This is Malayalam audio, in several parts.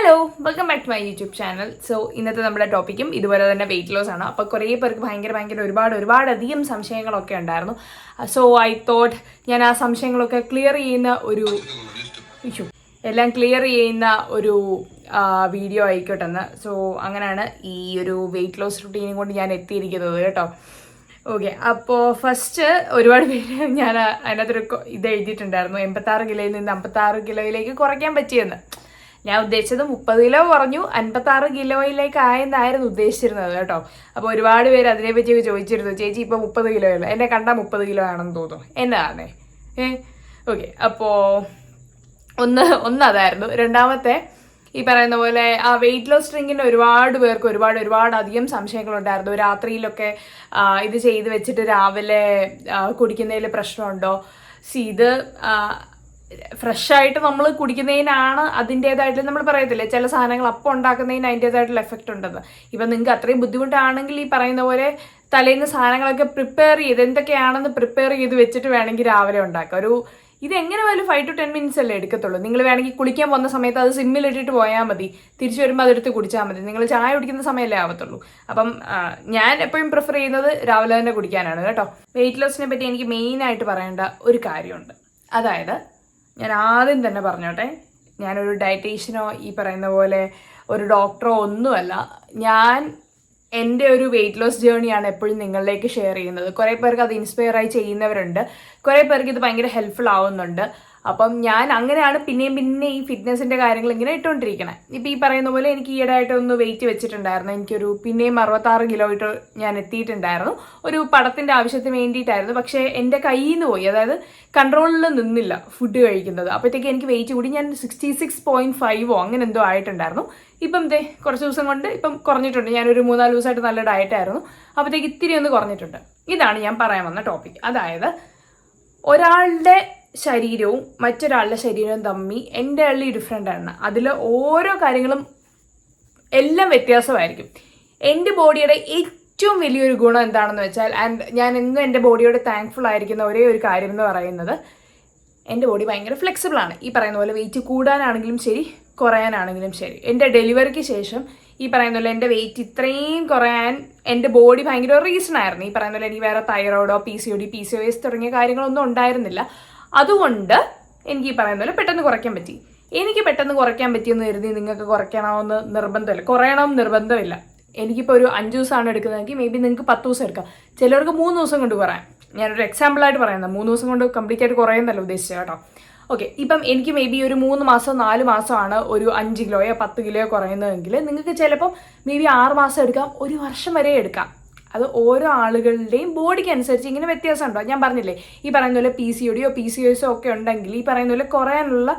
Hello welcome back to my YouTube channel so ഇന്നത്തെ നമ്മുടെ ടോപ്പിക്കും ഇതുപോലെ തന്നെ വെയിറ്റ് ലോസ് ആണ്. അപ്പോൾ കുറേ പേർക്ക് ഭയങ്കര ഭയങ്കര ഒരുപാട് ഒരുപാട് അധികം സംശയങ്ങളൊക്കെ ഉണ്ടായിരുന്നു. സോ ഐ തോട്ട് ഞാൻ ആ സംശയങ്ങളൊക്കെ ക്ലിയർ ചെയ്യുന്ന ഒരു എല്ലാം ക്ലിയർ ചെയ്യുന്ന ഒരു വീഡിയോ ആയിക്കോട്ടെ എന്ന്. സോ അങ്ങനെയാണ് ഈ ഒരു വെയിറ്റ് ലോസ് റുട്ടീനും കൊണ്ട് ഞാൻ എത്തിയിരിക്കുന്നത് കേട്ടോ. ഓക്കെ അപ്പോൾ ഫസ്റ്റ് ഒരുപാട് പേര് ഞാൻ അതിനകത്തൊരു ഇത് എഴുതിയിട്ടുണ്ടായിരുന്നു. എൺപത്താറ് കിലോയിൽ നിന്ന് അമ്പത്താറ് കിലോയിലേക്ക് കുറയ്ക്കാൻ പറ്റിയെന്ന്. ഞാൻ ഉദ്ദേശിച്ചത് മുപ്പത് കിലോ കുറഞ്ഞു അൻപത്താറ് കിലോയിലേക്ക് ആയെന്നായിരുന്നു ഉദ്ദേശിച്ചിരുന്നത് കേട്ടോ. അപ്പോൾ ഒരുപാട് പേര് അതിനെപ്പറ്റി ചോദിച്ചിരുന്നു ചേച്ചി ഇപ്പോൾ മുപ്പത് കിലോ അല്ല? എന്നെ കണ്ടാൽ മുപ്പത് കിലോ ആണെന്ന് തോന്നുന്നു. എന്നതാണേ ഏ? ഓക്കെ അപ്പോൾ ഒന്ന് ഒന്ന് അതായിരുന്നു. രണ്ടാമത്തെ ഈ പറയുന്ന പോലെ ആ വെയിറ്റ് ലോസ് ഡ്രിങ്കിന് ഒരുപാട് പേർക്ക് ഒരുപാട് ഒരുപാട് അധികം സംശയങ്ങളുണ്ടായിരുന്നു. രാത്രിയിലൊക്കെ ഇത് ചെയ്ത് വെച്ചിട്ട് രാവിലെ കുടിക്കുന്നതിൽ പ്രശ്നമുണ്ടോ? സി ഇത് ഫ്രഷ് ആയിട്ട് നമ്മൾ കുടിക്കുന്നതിനാണ് അതിന്റെതായിട്ട് നമ്മൾ പറയത്തില്ലേ ചില സാധനങ്ങൾ അപ്പം ഉണ്ടാക്കുന്നതിന് അതിന്റെതായിട്ടുള്ള എഫക്റ്റ് ഉണ്ടെന്ന്. ഇപ്പം നിങ്ങൾക്ക് അത്രയും ബുദ്ധിമുട്ടാണെങ്കിൽ ഈ പറയുന്ന പോലെ തലേന്ന് സാധനങ്ങളൊക്കെ പ്രിപ്പയർ ചെയ്ത് എന്തൊക്കെയാണെന്ന് പ്രിപ്പയർ ചെയ്ത് വെച്ചിട്ട് വേണമെങ്കിൽ രാവിലെ ഉണ്ടാക്കുക ഒരു ഇത് എങ്ങനെ പോലും ഫൈവ് ടു ടെൻ മിനിറ്റ്സ് അല്ലേ എടുക്കത്തുള്ളൂ. നിങ്ങൾ വേണമെങ്കിൽ കുളിക്കാൻ പോകുന്ന സമയത്ത് അത് സിമ്മിൽ ഇട്ടിട്ട് പോയാൽ മതി. തിരിച്ചു വരുമ്പോൾ അതെടുത്ത് കുടിച്ചാൽ മതി. നിങ്ങൾ ചായ കുടിക്കുന്ന സമയമല്ലേ ആവത്തുള്ളൂ. അപ്പം ഞാൻ എപ്പോഴും പ്രിഫർ ചെയ്യുന്നത് രാവിലെ തന്നെ കുടിക്കാനാണ് കേട്ടോ. വെയിറ്റ് ലോസിനെ പറ്റി എനിക്ക് മെയിനായിട്ട് പറയേണ്ട ഒരു കാര്യമുണ്ട്. അതായത് ഞാൻ ആദ്യം തന്നെ പറഞ്ഞോട്ടെ ഞാനൊരു ഡയറ്റീഷ്യനോ ഈ പറയുന്ന പോലെ ഒരു ഡോക്ടറോ ഒന്നുമല്ല. ഞാൻ എന്റെ ഒരു വെയിറ്റ് ലോസ് ജേണിയാണ് എപ്പോഴും നിങ്ങളിലേക്ക് ഷെയർ ചെയ്യുന്നത്. കുറേ പേർക്ക് അത് ഇൻസ്പയർ ആയി ചെയ്യുന്നവരുണ്ട്. കുറേ പേർക്ക് ഇത് ഭയങ്കര ഹെൽപ്ഫുൾ ആവുന്നുണ്ട്. അപ്പം ഞാൻ അങ്ങനെയാണ് പിന്നെയും പിന്നെ ഈ ഫിറ്റ്നസിന്റെ കാര്യങ്ങൾ ഇങ്ങനെ ഇട്ടുകൊണ്ടിരിക്കണേ ഇപ്പോൾ ഈ പറയുന്ന പോലെ എനിക്ക് ഈയിടെയായിട്ട് ഒന്ന് വെയിറ്റ് വെച്ചിട്ടുണ്ടായിരുന്നു. എനിക്കൊരു പിന്നെയും അറുപത്താറ് കിലോ ഇട്ട് ഞാൻ എത്തിയിട്ടുണ്ടായിരുന്നു. ഒരു പടത്തിന്റെ ആവശ്യത്തിന് വേണ്ടിയിട്ടായിരുന്നു. പക്ഷേ എന്റെ കയ്യിൽ നിന്ന് പോയി. അതായത് കൺട്രോളിൽ നിന്നില്ല ഫുഡ് കഴിക്കുന്നത്. അപ്പോഴത്തേക്ക് എനിക്ക് വെയിറ്റ് കൂടി ഞാൻ സിക്സ്റ്റി സിക്സ് പോയിന്റ് ഫൈവോ അങ്ങനെ എന്തോ ആയിട്ടുണ്ടായിരുന്നു. ഇപ്പം ദേ കുറച്ച് ദിവസം കൊണ്ട് ഇപ്പം കുറഞ്ഞിട്ടുണ്ട്. ഞാനൊരു മൂന്നാൽ ദിവസമായിട്ട് നല്ല ഡയറ്റായിരുന്നു അപ്പോഴത്തേക്ക് ഇത്തിരി ഒന്ന് കുറഞ്ഞിട്ടുണ്ട്. ഇതാണ് ഞാൻ പറയാൻ വന്ന ടോപ്പിക് അതായത് ഒരാളുടെ ശരീരവും മറ്റൊരാളുടെ ശരീരവും തമ്മിൽ എന്റെ ആളിൽ ഡിഫറെന്റ് ആണ് അതിൽ ഓരോ കാര്യങ്ങളും എല്ലാം വ്യത്യാസമായിരിക്കും. എന്റെ ബോഡിയുടെ ഏറ്റവും വലിയൊരു ഗുണം എന്താണെന്ന് വെച്ചാൽ ആൻഡ് ഞാൻ എന്നും എന്റെ ബോഡിയോട് താങ്ക്ഫുൾ ആയിരിക്കുന്ന ഒരേ ഒരു കാര്യം എന്ന് പറയുന്നത് എന്റെ ബോഡി ഭയങ്കര ഫ്ലെക്സിബിൾ ആണ്. ഈ പറയുന്ന പോലെ വെയിറ്റ് കൂടാനാണെങ്കിലും ശരി കുറയാനാണെങ്കിലും ശരി. എന്റെ ഡെലിവറിക്ക് ശേഷം ഈ പറയുന്ന പോലെ എന്റെ വെയിറ്റ് ഇത്രയും കുറയാൻ എന്റെ ബോഡി ഭയങ്കര റീസൺ ആയിരുന്നു. ഈ പറയുന്ന പോലെ എനിക്ക് വേറെ തൈറോയിഡോ P C O D P C O S തുടങ്ങിയ കാര്യങ്ങളൊന്നും ഉണ്ടായിരുന്നില്ല. അതുകൊണ്ട് എനിക്ക് ഈ പറയുന്ന പോലെ പെട്ടെന്ന് കുറയ്ക്കാൻ പറ്റി. എനിക്ക് പെട്ടെന്ന് കുറയ്ക്കാൻ പറ്റിയെന്ന് കരുതി നിങ്ങൾക്ക് കുറയ്ക്കണമെന്ന് നിർബന്ധമില്ല. കുറയണമെന്ന് നിർബന്ധമില്ല. എനിക്കിപ്പോൾ ഒരു അഞ്ച് ദിവസമാണ് എടുക്കുന്നതെങ്കിൽ മേ ബി നിങ്ങൾക്ക് പത്ത് ദിവസം എടുക്കാം. ചിലർക്ക് മൂന്ന് ദിവസം കൊണ്ട് കുറയാം. ഞാനൊരു എക്സാമ്പിളായിട്ട് പറയുന്നത്. മൂന്ന് ദിവസം കൊണ്ട് കംപ്ലീറ്റ് ആയിട്ട് കുറയുന്നല്ല ഉദ്ദേശിച്ചത് കേട്ടോ. ഓക്കെ ഇപ്പം എനിക്ക് മേ ബി ഒരു മൂന്ന് മാസം നാല് മാസമാണ് ഒരു അഞ്ച് കിലോയോ പത്ത് കിലോയോ കുറയുന്നതെങ്കിൽ നിങ്ങൾക്ക് ചിലപ്പം മേ ബി ആറ് മാസം എടുക്കാം ഒരു വർഷം വരെ എടുക്കാം. അത് ഓരോ ആളുകളുടെയും ബോഡിക്ക് അനുസരിച്ച് ഇങ്ങനെ വ്യത്യാസം ഉണ്ടോ ഞാൻ പറഞ്ഞില്ലേ ഈ പറയുന്ന പോലെ പി സി ഒടിയോ പി സി ഒസോ ഒക്കെ ഉണ്ടെങ്കിൽ ഈ പറയുന്ന പോലെ കുറയാനുള്ള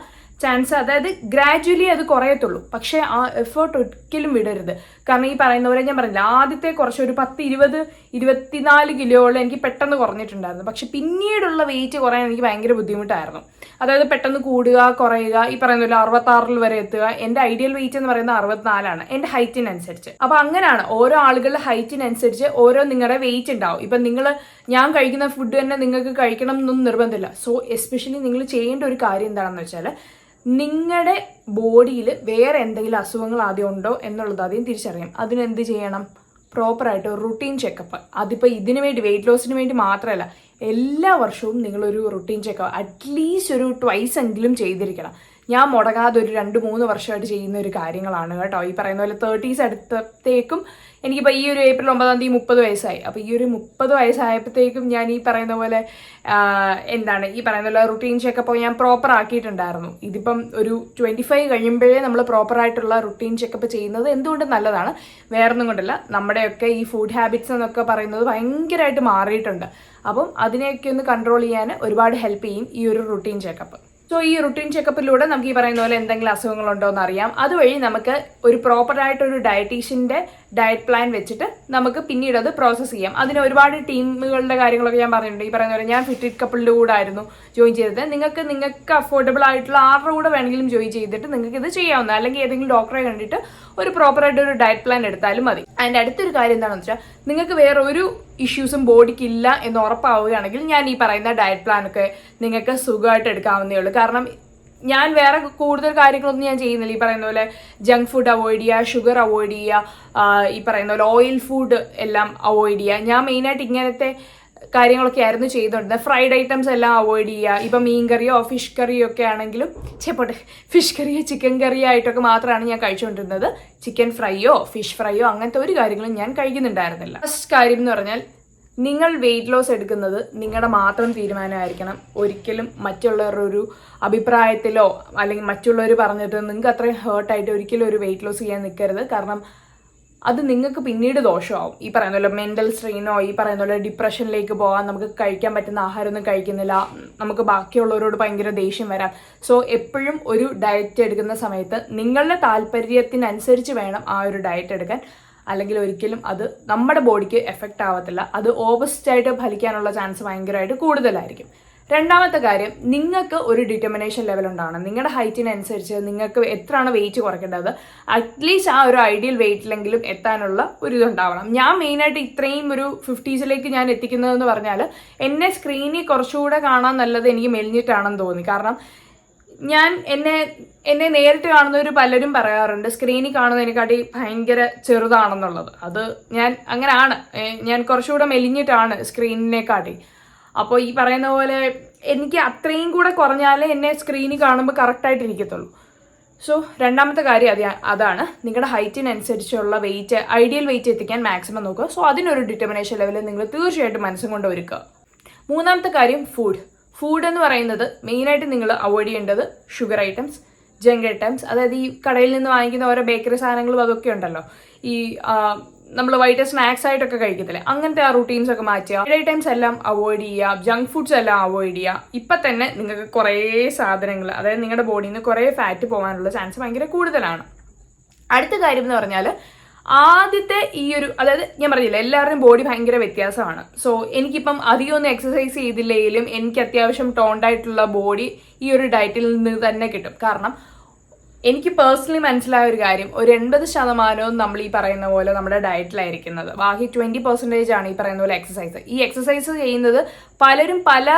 ചാൻസ് അതായത് ഗ്രാജുവലി അത് കുറയത്തുള്ളൂ. പക്ഷേ ആ എഫേർട്ട് ഒരിക്കലും വിടരുത്. കാരണം ഈ പറയുന്ന പോലെ ഞാൻ പറഞ്ഞില്ല ആദ്യത്തെ കുറച്ച് ഒരു പത്ത് ഇരുപത് ഇരുപത്തിനാല് കിലോയോളം എനിക്ക് പെട്ടെന്ന് കുറഞ്ഞിട്ടുണ്ടായിരുന്നു. പക്ഷെ പിന്നീടുള്ള വെയിറ്റ് കുറയാൻ എനിക്ക് ഭയങ്കര ബുദ്ധിമുട്ടായിരുന്നു. അതായത് പെട്ടെന്ന് കൂടുക കുറയുക ഈ പറയുന്ന പോലെ അറുപത്താറിൽ വരെ എത്തുക എന്റെ ഐഡിയൽ വെയിറ്റ് എന്ന് പറയുന്നത് അറുപത്തിനാലാണ് എന്റെ ഹൈറ്റിനനുസരിച്ച് അപ്പൊ അങ്ങനെയാണ് ഓരോ ആളുകളുടെ ഹൈറ്റിനനുസരിച്ച് ഓരോ നിങ്ങളുടെ വെയിറ്റ് ഉണ്ടാവും. ഇപ്പൊ നിങ്ങൾ ഞാൻ കഴിക്കുന്ന ഫുഡ് തന്നെ നിങ്ങൾക്ക് കഴിക്കണം എന്നൊന്നും നിർബന്ധമില്ല. സോ എസ്പെഷ്യലി നിങ്ങൾ ചെയ്യേണ്ട ഒരു കാര്യം എന്താണെന്ന് വെച്ചാൽ നിങ്ങളുടെ ബോഡിയിൽ വേറെ എന്തെങ്കിലും അസുഖങ്ങൾ ആദ്യം ഉണ്ടോ എന്നുള്ളത് ആദ്യം തിരിച്ചറിയാം അതിനെന്ത് ചെയ്യണം? പ്രോപ്പറായിട്ട് ഒരു റുട്ടീൻ ചെക്കപ്പ് അതിപ്പോൾ ഇതിനു വേണ്ടി വെയിറ്റ് ലോസിന് വേണ്ടി മാത്രമല്ല എല്ലാ വർഷവും നിങ്ങളൊരു റുട്ടീൻ ചെക്കപ്പ് അറ്റ്ലീസ്റ്റ് ഒരു ട്വൈസ് എങ്കിലും ചെയ്തിരിക്കണം. ഞാൻ മുടങ്ങാതെ ഒരു രണ്ട് മൂന്ന് വർഷമായിട്ട് ചെയ്യുന്ന ഒരു കാര്യങ്ങളാണ് കേട്ടോ. ഈ പറയുന്ന പോലെ തേർട്ടീസ് അടുത്തത്തേക്കും എനിക്കിപ്പോൾ ഈ ഒരു ഏപ്രിൽ ഒമ്പതാം തീയതി മുപ്പത് വയസ്സായി. അപ്പോൾ ഈ ഒരു മുപ്പത് വയസ്സായപ്പോഴത്തേക്കും ഞാൻ ഈ പറയുന്ന പോലെ എന്താണ് ഈ പറയുന്ന പോലെ റുട്ടീൻ ചെക്കപ്പ് ഞാൻ പ്രോപ്പർ ആക്കിയിട്ടുണ്ടായിരുന്നു. ഇതിപ്പം ഒരു ട്വന്റി ഫൈവ് കഴിയുമ്പോഴേ നമ്മൾ പ്രോപ്പറായിട്ടുള്ള റുട്ടീൻ ചെക്കപ്പ് ചെയ്യുന്നത് എന്തുകൊണ്ട് നല്ലതാണ്? വേറൊന്നും കൊണ്ടല്ല. നമ്മുടെയൊക്കെ ഈ ഫുഡ് ഹാബിറ്റ്സ് എന്നൊക്കെ പറയുന്നത് ഭയങ്കരമായിട്ട് മാറിയിട്ടുണ്ട്. അപ്പം അതിനെയൊക്കെ ഒന്ന് കൺട്രോൾ ചെയ്യാൻ ഒരുപാട് ഹെൽപ്പ് ചെയ്യും ഈ ഒരു റുട്ടീൻ ചെക്കപ്പ് സോ ഈ റുട്ടീൻ ചെക്കപ്പിലൂടെ നമുക്ക് ഈ പറയുന്ന പോലെ എന്തെങ്കിലും അസുഖങ്ങളുണ്ടോ എന്ന് അറിയാം. അതുവഴി നമുക്ക് ഒരു പ്രോപ്പറായിട്ടൊരു ഡയറ്റീഷ്യന്റെ ഡയറ്റ് പ്ലാൻ വെച്ചിട്ട് നമുക്ക് പിന്നീട് അത് പ്രോസസ്സ് ചെയ്യാം. അതിന് ഒരുപാട് ടീമുകളുടെ കാര്യങ്ങളൊക്കെ ഞാൻ പറഞ്ഞിട്ടുണ്ട്. ഈ പറയുന്ന പോലെ ഞാൻ ഫിറ്റ് കപ്പിളിന്റെ കൂടെ ആയിരുന്നു ജോയിൻ ചെയ്തത്. നിങ്ങൾക്ക് നിങ്ങൾക്ക് അഫോർഡബിൾ ആയിട്ടുള്ള ആരുടെ കൂടെ വേണമെങ്കിലും ജോയിൻ ചെയ്തിട്ട് നിങ്ങൾക്ക് ഇത് ചെയ്യാവുന്ന അല്ലെങ്കിൽ ഏതെങ്കിലും ഡോക്ടറെ കണ്ടിട്ട് ഒരു പ്രോപ്പറായിട്ട് ഒരു ഡയറ്റ് പ്ലാൻ എടുത്താലും മതി. അതിന്റെ അടുത്തൊരു കാര്യം എന്താണെന്ന് വെച്ചാൽ നിങ്ങൾക്ക് വേറെ ഒരു ഇഷ്യൂസും ബോഡിക്ക് ഇല്ല എന്ന് ഉറപ്പാവുകയാണെങ്കിൽ ഞാൻ ഈ പറയുന്ന ഡയറ്റ് പ്ലാനൊക്കെ നിങ്ങൾക്ക് സുഖമായിട്ട് എടുക്കാവുന്നേ ഉള്ളൂ. കാരണം ഞാൻ വേറെ കൂടുതൽ കാര്യങ്ങളൊന്നും ഞാൻ ചെയ്യുന്നില്ല. ഈ പറയുന്ന പോലെ ജങ്ക് ഫുഡ് അവോയ്ഡ് ചെയ്യുക ഷുഗർ അവോയ്ഡ് ചെയ്യുക ഈ പറയുന്ന പോലെ ഓയിൽ ഫുഡ് എല്ലാം അവോയ്ഡ് ചെയ്യുക. ഞാൻ മെയിനായിട്ട് ഇങ്ങനത്തെ കാര്യങ്ങളൊക്കെ ആയിരുന്നു ചെയ്തുകൊണ്ടിരുന്നത് ഫ്രൈഡ് ഐറ്റംസ് എല്ലാം അവോയ്ഡ് ചെയ്യുക. ഇപ്പം മീൻ കറിയോ ഫിഷ് കറിയോ ഒക്കെ ആണെങ്കിലും ചെപ്പോട്ടെ ഫിഷ് കറിയോ ചിക്കൻ കറിയോ ആയിട്ടൊക്കെ മാത്രമാണ് ഞാൻ കഴിച്ചുകൊണ്ടിരുന്നത് ചിക്കൻ ഫ്രൈയോ ഫിഷ് ഫ്രൈയോ അങ്ങനത്തെ ഒരു കാര്യങ്ങളും ഞാൻ കഴിക്കുന്നുണ്ടായിരുന്നില്ല. ഫസ്റ്റ് കാര്യം എന്ന് പറഞ്ഞാൽ നിങ്ങൾ വെയിറ്റ് ലോസ് എടുക്കുന്നത് നിങ്ങളുടെ മാത്രം തീരുമാനമായിരിക്കണം. ഒരിക്കലും മറ്റുള്ളവരുടെ ഒരു അഭിപ്രായത്തിലോ അല്ലെങ്കിൽ മറ്റുള്ളവർ പറഞ്ഞിട്ട് നിങ്ങൾക്ക് അത്രയും ഹേർട്ടായിട്ട് ഒരിക്കലും ഒരു വെയിറ്റ് ലോസ് ചെയ്യാൻ നിൽക്കരുത്. കാരണം അത് നിങ്ങൾക്ക് പിന്നീട് ദോഷമാവും. ഈ പറയുന്ന പോലെ മെന്റൽ സ്ട്രെയിനോ ഈ പറയുന്ന പോലെ ഡിപ്രഷനിലേക്ക് പോകാൻ നമുക്ക് കഴിക്കാൻ പറ്റുന്ന ആഹാരമൊന്നും കഴിക്കുന്നില്ല. നമുക്ക് ബാക്കിയുള്ളവരോട് ഭയങ്കര ദേഷ്യം വരാം. സോ എപ്പോഴും ഒരു ഡയറ്റ് എടുക്കുന്ന സമയത്ത് നിങ്ങളുടെ താല്പര്യത്തിനനുസരിച്ച് വേണം ആ ഒരു ഡയറ്റ് എടുക്കാൻ. അല്ലെങ്കിൽ ഒരിക്കലും അത് നമ്മുടെ ബോഡിക്ക് എഫക്റ്റ് ആവത്തില്ല. അത് ഓപ്പോസിറ്റ് ആയിട്ട് ഫലിക്കാനുള്ള ചാൻസ് ഭയങ്കരമായിട്ട് കൂടുതലായിരിക്കും. രണ്ടാമത്തെ കാര്യം നിങ്ങൾക്ക് ഒരു ഡിറ്റർമിനേഷൻ ലെവൽ ഉണ്ടാവണം. നിങ്ങളുടെ ഹൈറ്റിനനുസരിച്ച് നിങ്ങൾക്ക് എത്രയാണ് വെയിറ്റ് കുറയ്ക്കേണ്ടത്? അറ്റ്ലീസ്റ്റ് ആ ഒരു ഐഡിയൽ വെയിറ്റിലെങ്കിലും എത്താനുള്ള ഒരു ഇതുണ്ടാവണം. ഞാൻ മെയിനായിട്ട് ഇത്രയും ഒരു ഫിഫ്റ്റീസിലേക്ക് ഞാൻ എത്തിക്കുന്നതെന്ന് പറഞ്ഞാൽ എന്നെ സ്ക്രീനിൽ കുറച്ചുകൂടെ കാണാൻ നല്ലത് എനിക്ക് മെലിഞ്ഞിട്ടാണെന്ന് തോന്നി. കാരണം ഞാൻ എന്നെ എന്നെ നേരിട്ട് കാണുന്നവർ പലരും പറയാറുണ്ട് സ്ക്രീനിൽ കാണുന്നതിനെക്കാട്ടി ഭയങ്കര ചെറുതാണെന്നുള്ളത്. അത് ഞാൻ അങ്ങനെയാണ് ഞാൻ കുറച്ചുകൂടെ മെലിഞ്ഞിട്ടാണ് സ്ക്രീനിനെക്കാട്ടി അപ്പോൾ ഈ പറയുന്ന പോലെ എനിക്ക് അത്രയും കൂടെ കുറഞ്ഞാലേ എന്നെ സ്ക്രീനിൽ കാണുമ്പോൾ കറക്റ്റായിട്ട് ഇരിക്കത്തുള്ളൂ സോ രണ്ടാമത്തെ കാര്യം അത് അതാണ്. നിങ്ങളുടെ ഹൈറ്റിനനുസരിച്ചുള്ള വെയിറ്റ് ഐഡിയൽ വെയിറ്റ് എത്തിക്കാൻ മാക്സിമം നോക്കുക. സോ അതിനൊരു ഡിറ്റർമിനേഷൻ ലെവലിൽ നിങ്ങൾ തീർച്ചയായിട്ടും മനസ്സും കൊണ്ട് ഒരുക്കുക. മൂന്നാമത്തെ കാര്യം ഫുഡ് ഫുഡ് എന്ന് പറയുന്നത് മെയിനായിട്ട് നിങ്ങൾ അവോയ്ഡ് ചെയ്യേണ്ടത് ഷുഗർ ഐറ്റംസ് ജങ്ക് ഐറ്റംസ് അതായത് ഈ കടയിൽ നിന്ന് വാങ്ങിക്കുന്ന ഓരോ ബേക്കറി സാധനങ്ങളും അതൊക്കെ ഉണ്ടല്ലോ. ഈ നമ്മൾ വൈകിട്ട് സ്നാക്സ് ആയിട്ടൊക്കെ കഴിക്കത്തില്ലേ? അങ്ങനത്തെ ആ റൂട്ടീൻസ് ഒക്കെ മാറ്റുക. ഫുഡ് ഐറ്റംസ് എല്ലാം അവോയ്ഡ് ചെയ്യുക. ജങ്ക് ഫുഡ്സ് എല്ലാം അവോയ്ഡ് ചെയ്യുക. ഇപ്പം തന്നെ നിങ്ങൾക്ക് കുറേ സാധനങ്ങൾ അതായത് നിങ്ങളുടെ ബോഡിയിൽ നിന്ന് കുറേ ഫാറ്റ് പോകാനുള്ള ചാൻസ് ഭയങ്കര കൂടുതലാണ്. അടുത്ത കാര്യം എന്ന് പറഞ്ഞാൽ ആദ്യത്തെ ഈ ഒരു അതായത് ഞാൻ പറഞ്ഞില്ല എല്ലാവരുടെയും ബോഡി ഭയങ്കര വ്യത്യാസമാണ്. സോ എനിക്കിപ്പം അധികമൊന്നും എക്സസൈസ് ചെയ്തില്ലെങ്കിലും എനിക്ക് അത്യാവശ്യം ടോണ്ടായിട്ടുള്ള ബോഡി ഈ ഒരു ഡയറ്റിൽ നിന്ന് തന്നെ കിട്ടും. കാരണം എനിക്ക് പേഴ്സണലി മനസ്സിലായ ഒരു കാര്യം ഒരു എൺപത് ശതമാനവും നമ്മൾ ഈ പറയുന്ന പോലെ നമ്മുടെ ഡയറ്റിലായിരിക്കുന്നത് ബാക്കി ട്വന്റി പെർസെന്റേജ് ആണ് ഈ പറയുന്ന പോലെ എക്സസൈസ് ഈ എക്സസൈസ് ചെയ്യുന്നത് പലരും പല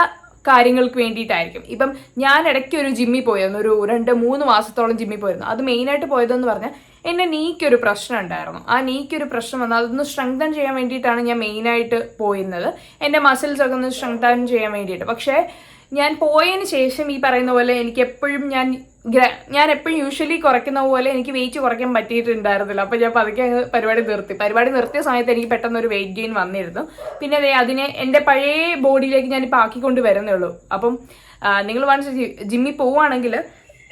കാര്യങ്ങൾക്ക് വേണ്ടിയിട്ടായിരിക്കും. ഇപ്പം ഞാൻ ഇടയ്ക്ക് ഒരു ജിമ്മിൽ പോയിരുന്നു. ഒരു രണ്ട് മൂന്ന് മാസത്തോളം ജിമ്മിൽ പോയിരുന്നു. അത് മെയിനായിട്ട് പോയതെന്ന് പറഞ്ഞാൽ എന്നെ നീക്കൊരു പ്രശ്നം ഉണ്ടായിരുന്നു. ആ നീക്കൊരു പ്രശ്നം വന്നാൽ അതൊന്ന് സ്ട്രെങ്തൻ ചെയ്യാൻ വേണ്ടിയിട്ടാണ് ഞാൻ മെയിനായിട്ട് പോയിരുന്നത്. എന്റെ മസിൽസ് ഒക്കെ ഒന്ന് സ്ട്രെങ്തൻ ചെയ്യാൻ വേണ്ടിയിട്ട്. പക്ഷേ ഞാൻ പോയതിന് ശേഷം ഈ പറയുന്ന പോലെ എനിക്ക് എപ്പോഴും ഞാൻ ഞാൻ എപ്പോഴും യൂഷ്വലി കുറയ്ക്കുന്ന പോലെ എനിക്ക് വെയിറ്റ് കുറയ്ക്കാൻ പറ്റിയിട്ടുണ്ടായിരുന്നില്ല. അപ്പോൾ ഞാൻ പതുക്കെ അങ്ങ് പരിപാടി നിർത്തി. പരിപാടി നിർത്തിയ സമയത്ത് എനിക്ക് പെട്ടെന്ന് ഒരു വെയിറ്റ് ഗെയിൻ വന്നിരുന്നു. പിന്നെ ദേ അതിനെ എന്റെ പഴയ ബോഡിയിലേക്ക് ഞാനിപ്പോൾ ആക്കിക്കൊണ്ട് വരുന്നേ ഉള്ളൂ. അപ്പം നിങ്ങൾ വൺസ് ജിമ്മിൽ പോവുകയാണെങ്കിൽ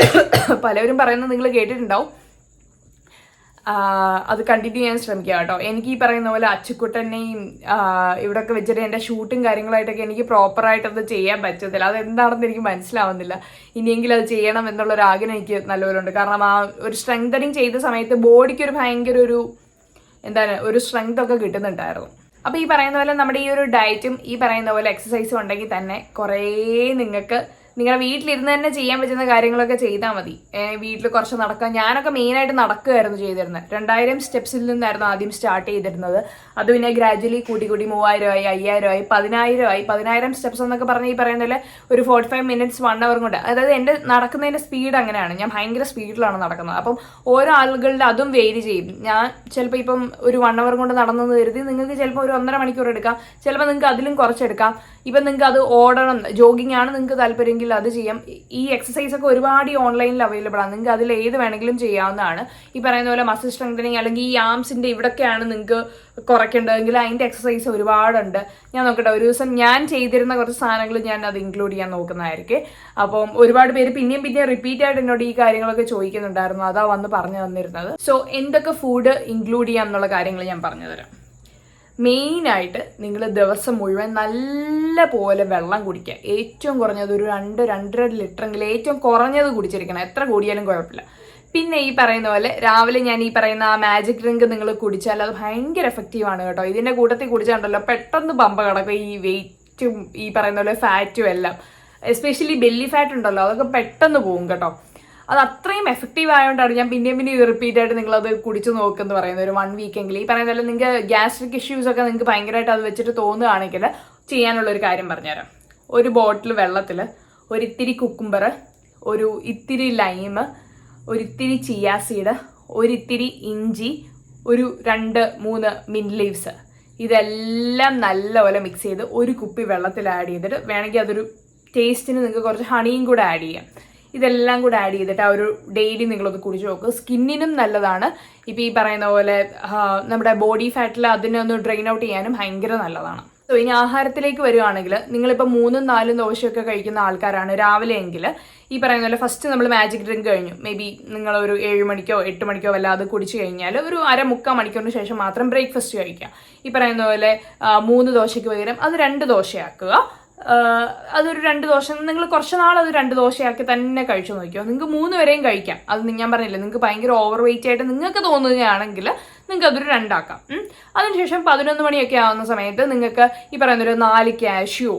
പലരും പറയുന്നത് നിങ്ങൾ കേട്ടിട്ടുണ്ടാവും. അത് കണ്ടിന്യൂ ചെയ്യാൻ ശ്രമിക്കുക കേട്ടോ. എനിക്ക് ഈ പറയുന്ന പോലെ അച്ചുക്കുട്ടനെയും ഇവിടെയൊക്കെ വെച്ചിട്ട് എന്റെ ഷൂട്ടും കാര്യങ്ങളായിട്ടൊക്കെ എനിക്ക് പ്രോപ്പറായിട്ടൊന്നും ചെയ്യാൻ പറ്റത്തില്ല. അത് എന്താണെന്ന് എനിക്ക് മനസ്സിലാവുന്നില്ല. ഇനിയെങ്കിലും അത് ചെയ്യണം എന്നുള്ളൊരു ആഗ്രഹം എനിക്ക് നല്ലപോലെ ഉണ്ട് കാരണം ആ ഒരു സ്ട്രെങ്തനിങ് ചെയ്ത സമയത്ത് ബോഡിക്ക് ഒരു ഭയങ്കര ഒരു എന്താണ് ഒരു സ്ട്രെങ്ത് ഒക്കെ കിട്ടുന്നുണ്ടായിരുന്നു. അപ്പോൾ ഈ പറയുന്ന പോലെ നമ്മുടെ ഈ ഒരു ഡയറ്റും ഈ പറയുന്ന പോലെ എക്സസൈസും ഉണ്ടെങ്കിൽ തന്നെ കുറേ നിങ്ങൾക്ക് നിങ്ങളുടെ വീട്ടിലിരുന്ന് തന്നെ ചെയ്യാൻ പറ്റുന്ന കാര്യങ്ങളൊക്കെ ചെയ്താൽ മതി. വീട്ടിൽ കുറച്ച് നടക്കാൻ ഞാനൊക്കെ മെയിനായിട്ട് നടക്കുകയായിരുന്നു ചെയ്തിരുന്നത് രണ്ടായിരം സ്റ്റെപ്സിൽ നിന്നായിരുന്നു ആദ്യം സ്റ്റാർട്ട് ചെയ്തിരുന്നത്. അത് പിന്നെ ഗ്രാജുവലി കൂടി കൂടി മൂവായിരമായി അയ്യായിരമായി പതിനായിരമായി പതിനായിരം സ്റ്റെപ്സ് എന്നൊക്കെ പറഞ്ഞ് ഈ പറയുന്നതിൽ ഒരു forty five minutes one hour കൊണ്ട്. അതായത് എന്റെ നടക്കുന്നതിന്റെ സ്പീഡ് അങ്ങനെയാണ്. ഞാൻ ഭയങ്കര സ്പീഡിലാണ് നടക്കുന്നത്. അപ്പം ഓരോ ആളുകളുടെ അതും വേരി ചെയ്യും. ഞാൻ ചിലപ്പോൾ ഇപ്പം ഒരു വൺ അവർ കൊണ്ട് നടന്നെന്ന് കരുതി നിങ്ങൾക്ക് ചിലപ്പോൾ ഒരു ഒന്നര മണിക്കൂർ എടുക്കാം. ചിലപ്പോൾ നിങ്ങൾക്ക് അതിലും കുറച്ചെടുക്കാം. ഇപ്പം നിങ്ങൾക്ക് അത് ഓടണം. ജോഗിങ് ആണ് നിങ്ങൾക്ക് താല്പര്യമെങ്കിൽ അത് ചെയ്യാം. ഈ എക്സസൈസ് ഒക്കെ ഒരുപാട് ഈ ഓൺലൈനിൽ അവൈലബിൾ ആണ്. നിങ്ങൾക്ക് അതിൽ ഏത് വേണമെങ്കിലും ചെയ്യാവുന്നതാണ്. ഈ പറയുന്ന പോലെ മസിൽ സ്ട്രെങ്തനിങ് അല്ലെങ്കിൽ ഈ ആംസിന്റെ ഇവിടൊക്കെയാണ് നിങ്ങൾക്ക് കുറയ്ക്കേണ്ടതെങ്കിൽ അതിന്റെ എക്സസൈസ് ഒരുപാടുണ്ട്. ഞാൻ നോക്കട്ടെ ഒരു ദിവസം ഞാൻ ചെയ്തിരുന്ന കുറച്ച് സാധനങ്ങൾ ഞാൻ അത് ഇൻക്ലൂഡ് ചെയ്യാൻ നോക്കുന്നതായിരിക്കും. അപ്പം ഒരുപാട് പേര് പിന്നെയും പിന്നെയും റിപ്പീറ്റ് ആയിട്ട് എന്നോട് ഈ കാര്യങ്ങളൊക്കെ ചോദിക്കുന്നുണ്ടായിരുന്നു. അതാ വന്ന് പറഞ്ഞു തന്നിരുന്നത്. സോ എന്തൊക്കെ ഫുഡ് ഇൻക്ലൂഡ് ചെയ്യാം എന്നുള്ള കാര്യങ്ങൾ ഞാൻ പറഞ്ഞു തരാം. മെയിനായിട്ട് നിങ്ങൾ ദിവസം മുഴുവൻ നല്ല പോലെ വെള്ളം കുടിക്കുക ഏറ്റവും കുറഞ്ഞത് ഒരു രണ്ട് രണ്ടര ലിറ്ററെങ്കിലും ഏറ്റവും കുറഞ്ഞത് കുടിച്ചിരിക്കണം. എത്ര കൂടിയാലും കുഴപ്പമില്ല. പിന്നെ ഈ പറയുന്ന പോലെ രാവിലെ ഞാൻ ഈ പറയുന്ന ആ മാജിക് ഡ്രിങ്ക് നിങ്ങൾ കുടിച്ചാൽ അത് ഭയങ്കര എഫക്റ്റീവ് ആണ് കേട്ടോ. ഇതിന്റെ കൂട്ടത്തിൽ കുടിച്ചാണ്ടല്ലോ പെട്ടെന്ന് പമ്പ കിടക്കും ഈ വെയിറ്റും ഈ പറയുന്ന പോലെ ഫാറ്റും എല്ലാം. എസ്പെഷ്യലി ബെല്ലി ഫാറ്റ് ഉണ്ടല്ലോ അതൊക്കെ പെട്ടെന്ന് പോകും കേട്ടോ. അത് അത്രയും എഫക്റ്റീവ് ആയതുകൊണ്ടാണ് ഞാൻ പിന്നെയും പിന്നെയും റിപ്പീറ്റ് ആയിട്ട് നിങ്ങൾ നിങ്ങളത് കുടിച്ച് നോക്കുമെന്ന് പറയുന്നത്. ഒരു വൺ വീക്കെങ്കിൽ ഈ പറയുന്ന പോലെ നിങ്ങൾക്ക് ഗ്യാസ്ട്രിക് ഇഷ്യൂസ് ഒക്കെ നിങ്ങൾക്ക് ഭയങ്കരമായിട്ട് അത് വെച്ചിട്ട് തോന്നുകയാണെങ്കിൽ ചെയ്യാനുള്ള ഒരു കാര്യം പറഞ്ഞുതരാം. ഒരു ബോട്ടിൽ വെള്ളത്തിൽ ഒരു ഇത്തിരി കുക്കുംബർ ഒരു ഇത്തിരി ലൈമ് ഒരിത്തിരി ചിയാ സീഡ് ഒരിത്തിരി ഇഞ്ചി ഒരു രണ്ട് മൂന്ന് മിൻ ലീവ്സ് ഇതെല്ലാം നല്ലപോലെ മിക്സ് ചെയ്ത് ഒരു കുപ്പി വെള്ളത്തിൽ ആഡ് ചെയ്തിട്ട് വേണമെങ്കിൽ അതൊരു ടേസ്റ്റിന് നിങ്ങൾക്ക് കുറച്ച് ഹണിയും കൂടെ ആഡ് ചെയ്യാം. ഇതെല്ലാം കൂടെ ആഡ് ചെയ്തിട്ട് ആ ഒരു ഡെയിലി നിങ്ങളത് കുടിച്ച് നോക്കുക സ്കിന്നിനും നല്ലതാണ്. ഇപ്പോൾ ഈ പറയുന്ന പോലെ നമ്മുടെ ബോഡി ഫാറ്റിൽ അതിനെ ഒന്ന് ഡ്രെയിൻ ഔട്ട് ചെയ്യാനും ഭയങ്കര നല്ലതാണ്. സോ ഇനി ആഹാരത്തിലേക്ക് വരുവാണെങ്കിൽ നിങ്ങളിപ്പോൾ മൂന്നും നാലും ദോശയൊക്കെ കഴിക്കുന്ന ആൾക്കാരാണ് രാവിലെ എങ്കിൽ ഈ പറയുന്ന പോലെ ഫസ്റ്റ് നമ്മൾ മാജിക് ഡ്രിങ്ക് കഴിഞ്ഞു. മേ ബി നിങ്ങളൊരു ഏഴ് മണിക്കോ എട്ട് മണിക്കോ വല്ലാതെ കുടിച്ചു കഴിഞ്ഞാൽ ഒരു അര മുക്കാൽ മണിക്കൂറിന് ശേഷം മാത്രം ബ്രേക്ക്ഫാസ്റ്റ് കഴിക്കുക. ഈ പറയുന്ന പോലെ മൂന്ന് ദോശയ്ക്ക് പകരം അത് രണ്ട് ദോശയാക്കുക. അതൊരു രണ്ട് ദോശ നിങ്ങൾ കുറച്ച് നാൾ അത് രണ്ട് ദോശയാക്കി തന്നെ കഴിച്ചു നോക്കിയോ നിങ്ങൾക്ക് മൂന്ന് വരെയും കഴിക്കാം. അത് ഞാൻ പറഞ്ഞില്ലേ നിങ്ങൾക്ക് ഭയങ്കര ഓവർ വെയിറ്റ് ആയിട്ട് നിങ്ങൾക്ക് തോന്നുകയാണെങ്കിൽ നിങ്ങൾക്ക് അതൊരു രണ്ടാക്കാം. അതിനുശേഷം പതിനൊന്ന് മണിയൊക്കെ ആവുന്ന സമയത്ത് നിങ്ങൾക്ക് ഈ പറയുന്ന ഒരു നാല് ക്യാഷ്യോ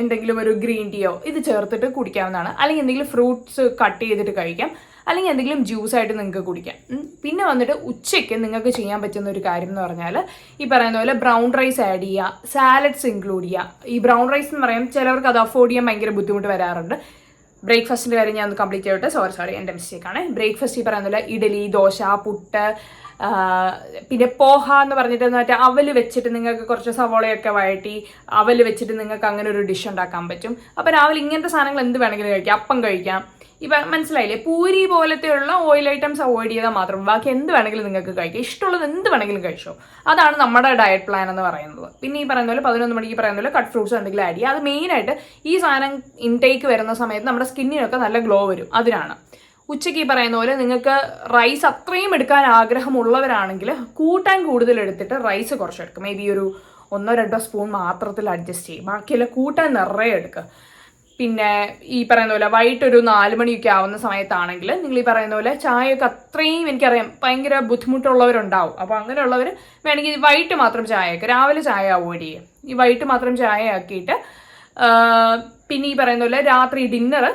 എന്തെങ്കിലും ഒരു ഗ്രീൻ ടീയോ ഇത് ചേർത്തിട്ട് കുടിക്കാവുന്നതാണ്. അല്ലെങ്കിൽ എന്തെങ്കിലും ഫ്രൂട്ട്സ് കട്ട് ചെയ്തിട്ട് കഴിക്കാം. അല്ലെങ്കിൽ എന്തെങ്കിലും ജ്യൂസ് ആയിട്ട് നിങ്ങൾക്ക് കുടിക്കാം. പിന്നെ വന്നിട്ട് ഉച്ചയ്ക്ക് നിങ്ങൾക്ക് ചെയ്യാൻ പറ്റുന്ന ഒരു കാര്യം എന്ന് പറഞ്ഞാൽ ഈ പറയുന്ന പോലെ ബ്രൗൺ റൈസ് ആഡ് ചെയ്യുക സാലഡ്സ് ഇൻക്ലൂഡ് ചെയ്യുക. ഈ ബ്രൗൺ റൈസ് എന്ന് പറയാം ചിലവർക്ക് അത് അഫോർഡ് ചെയ്യാൻ ഭയങ്കര ബുദ്ധിമുട്ട് വരാറുണ്ട്. ബ്രേക്ക്ഫാസ്റ്റിന്റെ കാര്യം ഞാൻ ഒന്ന് കംപ്ലീറ്റ് ചെയ്യട്ടെ. സോറി സോറി എന്റെ മിസ്റ്റേക്കാണ് ബ്രേക്ക്ഫാസ്റ്റ് ഈ പറയുന്ന പോലെ ഇഡലി ദോശ പുട്ട് പിന്നെ പോഹ എന്ന് പറഞ്ഞിട്ട് മറ്റേ അവൽ വെച്ചിട്ട് നിങ്ങൾക്ക് കുറച്ച് സവോളയൊക്കെ വഴറ്റി അവൽ വെച്ചിട്ട് നിങ്ങൾക്ക് അങ്ങനെ ഒരു ഡിഷ് ഉണ്ടാക്കാൻ പറ്റും. അപ്പോൾ രാവിലെ ഇങ്ങനത്തെ സാധനങ്ങൾ എന്ത് വേണമെങ്കിലും കഴിക്കാം. അപ്പം കഴിക്കാം. ഇപ്പം മനസ്സിലായില്ലേ? പൂരി പോലത്തെയുള്ള ഓയിൽ ഐറ്റംസ് അവോയ്ഡ് ചെയ്താൽ മാത്രം ബാക്കി എന്ത് വേണമെങ്കിലും നിങ്ങൾക്ക് കഴിക്കാം. ഇഷ്ടമുള്ളത് എന്ത് വേണമെങ്കിലും കഴിച്ചോ. അതാണ് നമ്മുടെ ഡയറ്റ് പ്ലാൻ എന്ന് പറയുന്നത്. പിന്നെ ഈ പറയുന്ന പോലെ പതിനൊന്ന് മണിക്ക് പറയുന്ന പോലെ കട്ട് ഫ്രൂട്ട്സ് എന്തെങ്കിലും ആഡ് ചെയ്യുക. അത് മെയിനായിട്ട് ഈ സാധനം ഇൻടേക്ക് വരുന്ന സമയത്ത് നമ്മുടെ സ്കിന്നിനൊക്കെ നല്ല ഗ്ലോ വരും. അതിനാണ്. ഉച്ചയ്ക്ക് ഈ പറയുന്ന പോലെ നിങ്ങൾക്ക് റൈസ് അത്രയും എടുക്കാൻ ആഗ്രഹമുള്ളവരാണെങ്കിൽ കൂട്ടാൻ കൂടുതൽ എടുത്തിട്ട് റൈസ് കുറച്ചെടുക്കും മേ ബി ഒരു ഒന്നോ രണ്ടോ സ്പൂൺ മാത്രത്തിൽ അഡ്ജസ്റ്റ് ചെയ്യും. ബാക്കിയെല്ലാം കൂട്ടാൻ നിറയെ എടുക്കുക പിന്നെ ഈ പറയുന്ന പോലെ വൈകിട്ടൊരു നാല് മണിയൊക്കെ ആവുന്ന സമയത്താണെങ്കിൽ നിങ്ങൾ ഈ പറയുന്ന പോലെ ചായയൊക്കെ അത്രയും എനിക്കറിയാം ഭയങ്കര ബുദ്ധിമുട്ടുള്ളവരുണ്ടാവും. അപ്പോൾ അങ്ങനെയുള്ളവർ വേണമെങ്കിൽ വൈകിട്ട് മാത്രം ചായയൊക്കെ രാവിലെ ചായ അവോയ്ഡ് ചെയ്യും. ഈ വൈകിട്ട് മാത്രം ചായ ആക്കിയിട്ട് പിന്നെ ഈ പറയുന്ന പോലെ രാത്രി ഡിന്നർ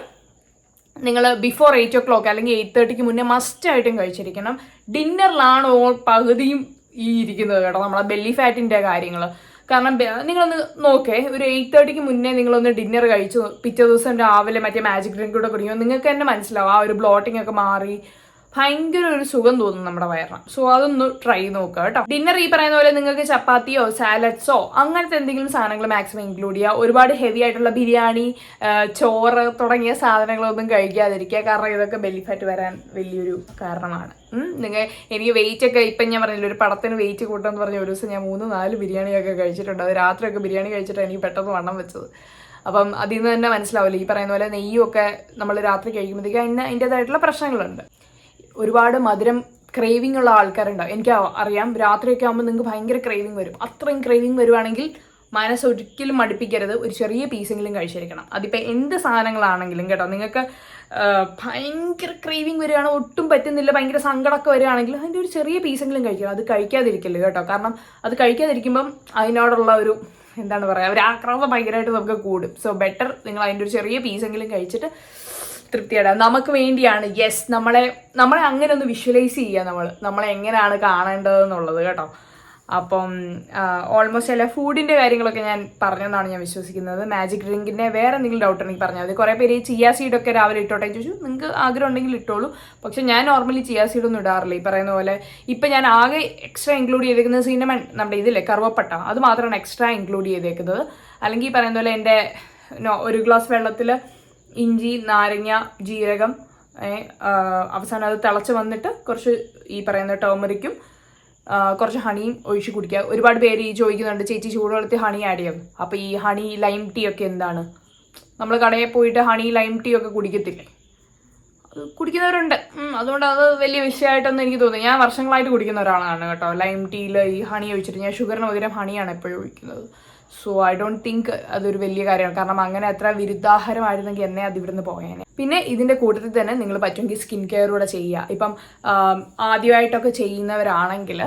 നിങ്ങൾ ബിഫോർ എയ്റ്റ് ഒ ക്ലോക്ക് അല്ലെങ്കിൽ എയ്റ്റ് തേർട്ടിക്ക് മുന്നേ മസ്റ്റായിട്ടും കഴിച്ചിരിക്കണം. ഡിന്നറിലാണ് ഓൾ പകുതിയും ഈ ഇരിക്കുന്നത് കേട്ടോ നമ്മളെ ബെല്ലി ഫാറ്റിന്റെ കാര്യങ്ങൾ കാരണം നിങ്ങളൊന്ന് നോക്കേ ഒരു എയ്റ്റ് തേർട്ടിക്ക് മുന്നേ നിങ്ങളൊന്ന് ഡിന്നർ കഴിച്ചു പിറ്റേ ദിവസം രാവിലെ മറ്റേ മാജിക് ഡ്രിങ്ക് കൂടെ കുടിക്കുമ്പോൾ നിങ്ങൾക്ക് തന്നെ മനസ്സിലാവും ആ ഒരു ബ്ലോട്ടിംഗ് ഒക്കെ മാറി ഭയങ്കര ഒരു സുഖം തോന്നും നമ്മുടെ വയറിന്. സോ അതൊന്ന് ട്രൈ നോക്കുക കേട്ടോ. ഡിന്നർ ഈ പറയുന്ന പോലെ നിങ്ങൾക്ക് ചപ്പാത്തിയോ സാലഡ്സോ അങ്ങനത്തെ എന്തെങ്കിലും സാധനങ്ങൾ മാക്സിമം ഇൻക്ലൂഡ് ചെയ്യുക. ഒരുപാട് ഹെവി ആയിട്ടുള്ള ബിരിയാണി ചോറ് തുടങ്ങിയ സാധനങ്ങളൊന്നും കഴിക്കാതിരിക്കുക. കാരണം ഇതൊക്കെ ബെല്ലി ഫാറ്റ് വരാൻ വലിയൊരു കാരണമാണ്. നിങ്ങൾ എനിക്ക് വെയിറ്റ് ഒക്കെ ഇപ്പം ഞാൻ പറഞ്ഞില്ല ഒരു പടത്തിന് വെയിറ്റ് കൂട്ടാന്ന് പറഞ്ഞ ഒരു ദിവസം ഞാൻ മൂന്ന് നാല് ബിരിയാണിയൊക്കെ കഴിച്ചിട്ടുണ്ട്. അത് രാത്രിയൊക്കെ ബിരിയാണി കഴിച്ചിട്ടാണ് എനിക്ക് പെട്ടെന്ന് വണ്ണം വെച്ചത്. അപ്പം അതിൽ നിന്ന് തന്നെ മനസ്സിലാവില്ല? ഈ പറയുന്ന പോലെ നെയ്യൊക്കെ നമ്മൾ രാത്രി കഴിക്കുമ്പോഴത്തേക്കും അതിന് അതിന്റെതായിട്ടുള്ള പ്രശ്നങ്ങളുണ്ട്. ഒരുപാട് മധുരം ക്രേവിംഗ് ഉള്ള ആൾക്കാരുണ്ടാവും. എനിക്ക് അറിയാം. രാത്രിയൊക്കെ ആകുമ്പോൾ നിങ്ങൾക്ക് ഭയങ്കര ക്രേവിംഗ് വരും. അത്രയും ക്രേവിംഗ് വരുവാണെങ്കിൽ മനസ്സ് ഒരിക്കലും മടുപ്പിക്കരുത്. ഒരു ചെറിയ പീസെങ്കിലും കഴിച്ചിരിക്കണം അതിപ്പോൾ എന്ത് സാധനങ്ങളാണെങ്കിലും കേട്ടോ നിങ്ങൾക്ക് ഭയങ്കര ക്രേവിംഗ് വരികയാണ് ഒട്ടും പറ്റുന്നില്ല ഭയങ്കര സങ്കടമൊക്കെ വരികയാണെങ്കിൽ അതിന്റെ ഒരു ചെറിയ പീസെങ്കിലും കഴിക്കണം. അത് കഴിക്കാതിരിക്കല്ലോ കേട്ടോ. കാരണം അത് കഴിക്കാതിരിക്കുമ്പം അതിനോടുള്ള ഒരു എന്താണ് പറയുക ഒരു ആക്രമം ഭയങ്കരമായിട്ട് നമുക്ക് കൂടും. സോ ബെറ്റർ നിങ്ങൾ അതിന്റെ ഒരു ചെറിയ പീസെങ്കിലും കഴിച്ചിട്ട് തൃപ്തിയടാം നമുക്ക് വേണ്ടിയാണ് യെസ് നമ്മളെ നമ്മളെ അങ്ങനെ ഒന്ന് വിഷ്വലൈസ് ചെയ്യുക നമ്മൾ നമ്മളെ എങ്ങനെയാണ് കാണേണ്ടതെന്നുള്ളത് കേട്ടോ. അപ്പം ഓൾമോസ്റ്റ് എല്ലാ ഫുഡിന്റെ കാര്യങ്ങളൊക്കെ ഞാൻ പറഞ്ഞെന്നാണ് ഞാൻ വിശ്വസിക്കുന്നത്. മാജിക് ഡ്രിങ്കിന്റെ വേറെ എന്തെങ്കിലും ഡൗട്ട് ഉണ്ടെങ്കിൽ പറഞ്ഞാൽ മതി. കുറേ പേര് ചിയാ സീഡൊക്കെ രാവിലെ ഇട്ടോട്ടെ ചോദിച്ചു. നിങ്ങൾക്ക് ആഗ്രഹം ഉണ്ടെങ്കിൽ ഇട്ടോളൂ. പക്ഷെ ഞാൻ നോർമലി ചിയാ സീഡൊന്നും ഇടാറില്ല. ഈ പറയുന്ന പോലെ ഇപ്പം ഞാൻ ആകെ എക്സ്ട്രാ ഇൻക്ലൂഡ് ചെയ്തേക്കുന്നത് സിനിമ നമ്മുടെ ഇതില്ലേ കറുവപ്പട്ട. അത് മാത്രമാണ് എക്സ്ട്രാ ഇൻക്ലൂഡ് ചെയ്തേക്കുന്നത്. അല്ലെങ്കിൽ ഈ പറയുന്ന പോലെ എന്റെ ഒരു ഗ്ലാസ് വെള്ളത്തിൽ ഇഞ്ചി നാരങ്ങ ജീരകം അവസാനം അത് തിളച്ച് വന്നിട്ട് കുറച്ച് ഈ പറയുന്ന ടേമറിക്കും കുറച്ച് ഹണിയും ഒഴിച്ച് കുടിക്കുക. ഒരുപാട് പേര് ഈ ചോദിക്കുന്നുണ്ട് ചേച്ചി ചൂടുവെള്ളത്തിൽ ഹണി ആഡ് ചെയ്യും? അപ്പോൾ ഈ ഹണി ലൈം ടീ ഒക്കെ എന്താണ്? നമ്മൾ കടയിൽ പോയിട്ട് ഹണി ലൈം ടീ ഒക്കെ കുടിക്കത്തില്ലേ? കുടിക്കുന്നവരുണ്ട്. അതുകൊണ്ട് അത് വലിയ വിഷയമായിട്ടൊന്നും എനിക്ക് തോന്നുന്നു ഞാൻ വർഷങ്ങളായിട്ട് കുടിക്കുന്ന ഒരാളാണ് കേട്ടോ. ലൈം ടീയിൽ ഈ ഹണി ഒഴിച്ചിട്ട്. ഞാൻ ഷുഗറിന് പകരം ഹണിയാണ് എപ്പോഴും ഒഴിക്കുന്നത്. സോ ഐ ഡോണ്ട് തിങ്ക് അതൊരു വലിയ കാര്യമാണ്. കാരണം അങ്ങനെ അത്ര വിരുദ്ധാഹാരമായിരുന്നെങ്കിൽ എന്നെ അത് ഇവിടുന്ന് പോയേനെ. പിന്നെ ഇതിന്റെ കൂട്ടത്തിൽ തന്നെ നിങ്ങൾ പറ്റുമെങ്കിൽ സ്കിൻ കെയർ കൂടെ ചെയ്യുക. ഇപ്പം ആദ്യമായിട്ടൊക്കെ ചെയ്യുന്നവരാണെങ്കിൽ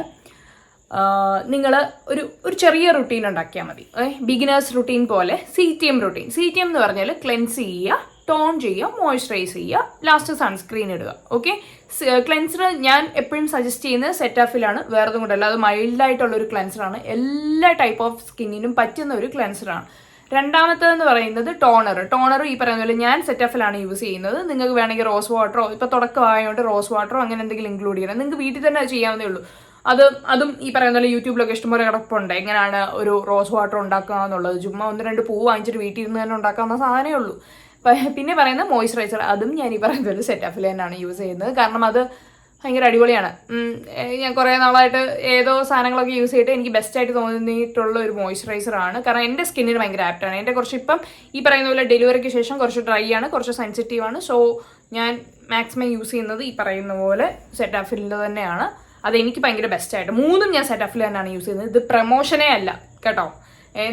നിങ്ങൾ ഒരു ഒരു ചെറിയ റുട്ടീൻ ഉണ്ടാക്കിയാൽ മതി. ബിഗിനേഴ്സ് റുട്ടീൻ പോലെ C T M routine C T M എന്ന് പറഞ്ഞാൽ ക്ലെൻസ് ചെയ്യുക. ടോൺ ചെയ്യുക മോയ്സ്ചറൈസ് ചെയ്യുക ലാസ്റ്റ് സൺസ്ക്രീൻ ഇടുക. ഓക്കെ ക്ലെൻസർ ഞാൻ എപ്പോഴും സജസ്റ്റ് ചെയ്യുന്നത് സെറ്റാഫിലാണ് വേറെ ഒന്നും കൊണ്ടല്ല അത് മൈൽഡായിട്ടുള്ള ഒരു ക്ലെൻസറാണ് എല്ലാ ടൈപ്പ് ഓഫ് സ്കിന്നിനും പറ്റുന്ന ഒരു ക്ലെൻസറാണ് രണ്ടാമത്തേതെന്ന് പറയുന്നത് ടോണർ ടോണർ ഈ പറയുന്ന പോലെ ഞാൻ സെറ്റഫിലാണ് യൂസ് ചെയ്യുന്നത്. നിങ്ങൾക്ക് വേണമെങ്കിൽ റോസ് വാട്ടറോ ഇപ്പോൾ തുടക്കമായതുകൊണ്ട് റോസ് വാട്ടറോ അങ്ങനെ എന്തെങ്കിലും ഇൻക്ലൂഡ് ചെയ്യണം. നിങ്ങൾക്ക് വീട്ടിൽ തന്നെ ചെയ്യാവുന്നേ ഉള്ളൂ. അത് അതും ഈ പറയുന്ന പോലെ യൂട്യൂബിലൊക്കെ ഇഷ്ടംപോലെ കിടപ്പുണ്ട്. എങ്ങനെയാണ് ഒരു റോസ് വാട്ടർ ഉണ്ടാക്കുക എന്നുള്ളത് ചുമ്മാ ഒന്ന് രണ്ട് പൂ വാങ്ങിച്ചിട്ട് വീട്ടിൽ നിന്ന് തന്നെ ഉണ്ടാക്കാവുന്ന സാധനമേ ഉള്ളൂ. പിന്നെ പറയുന്ന മോയ്സ്ചറൈസർ അതും ഞാൻ ഈ പറയുന്ന ഒരു സെറ്റപ്പിൽ തന്നെയാണ് യൂസ് ചെയ്യുന്നത്. കാരണം അത് ഭയങ്കര അടിപൊളിയാണ്. ഞാൻ കുറേ നാളായിട്ട് ഏതോ സാധനങ്ങളൊക്കെ യൂസ് ചെയ്തിട്ട് എനിക്ക് ബെസ്റ്റ് ആയിട്ട് തോന്നിയിട്ടുള്ള ഒരു മോയ്സ്ചറൈസർ ആണ്. കാരണം എന്റെ സ്കിന്നിന് ഭയങ്കര ആപ്റ്റാണ് എന്റെ കുറച്ച് ഇപ്പം ഈ പറയുന്ന പോലെ ഡെലിവറിക്ക് ശേഷം കുറച്ച് ഡ്രൈ ആണ് കുറച്ച് സെൻസിറ്റീവ് ആണ്. സോ ഞാൻ മാക്സിമം യൂസ് ചെയ്യുന്നത് ഈ പറയുന്ന പോലെ സെറ്റാഫിലിന്റെ തന്നെയാണ്. അത് എനിക്ക് ഭയങ്കര ബെസ്റ്റ് ആയിട്ട്. മൂന്നും ഞാൻ സെറ്റാഫിൽ തന്നെയാണ് യൂസ് ചെയ്യുന്നത്. ഇത് പ്രമോഷനേ അല്ല. കേട്ടോ?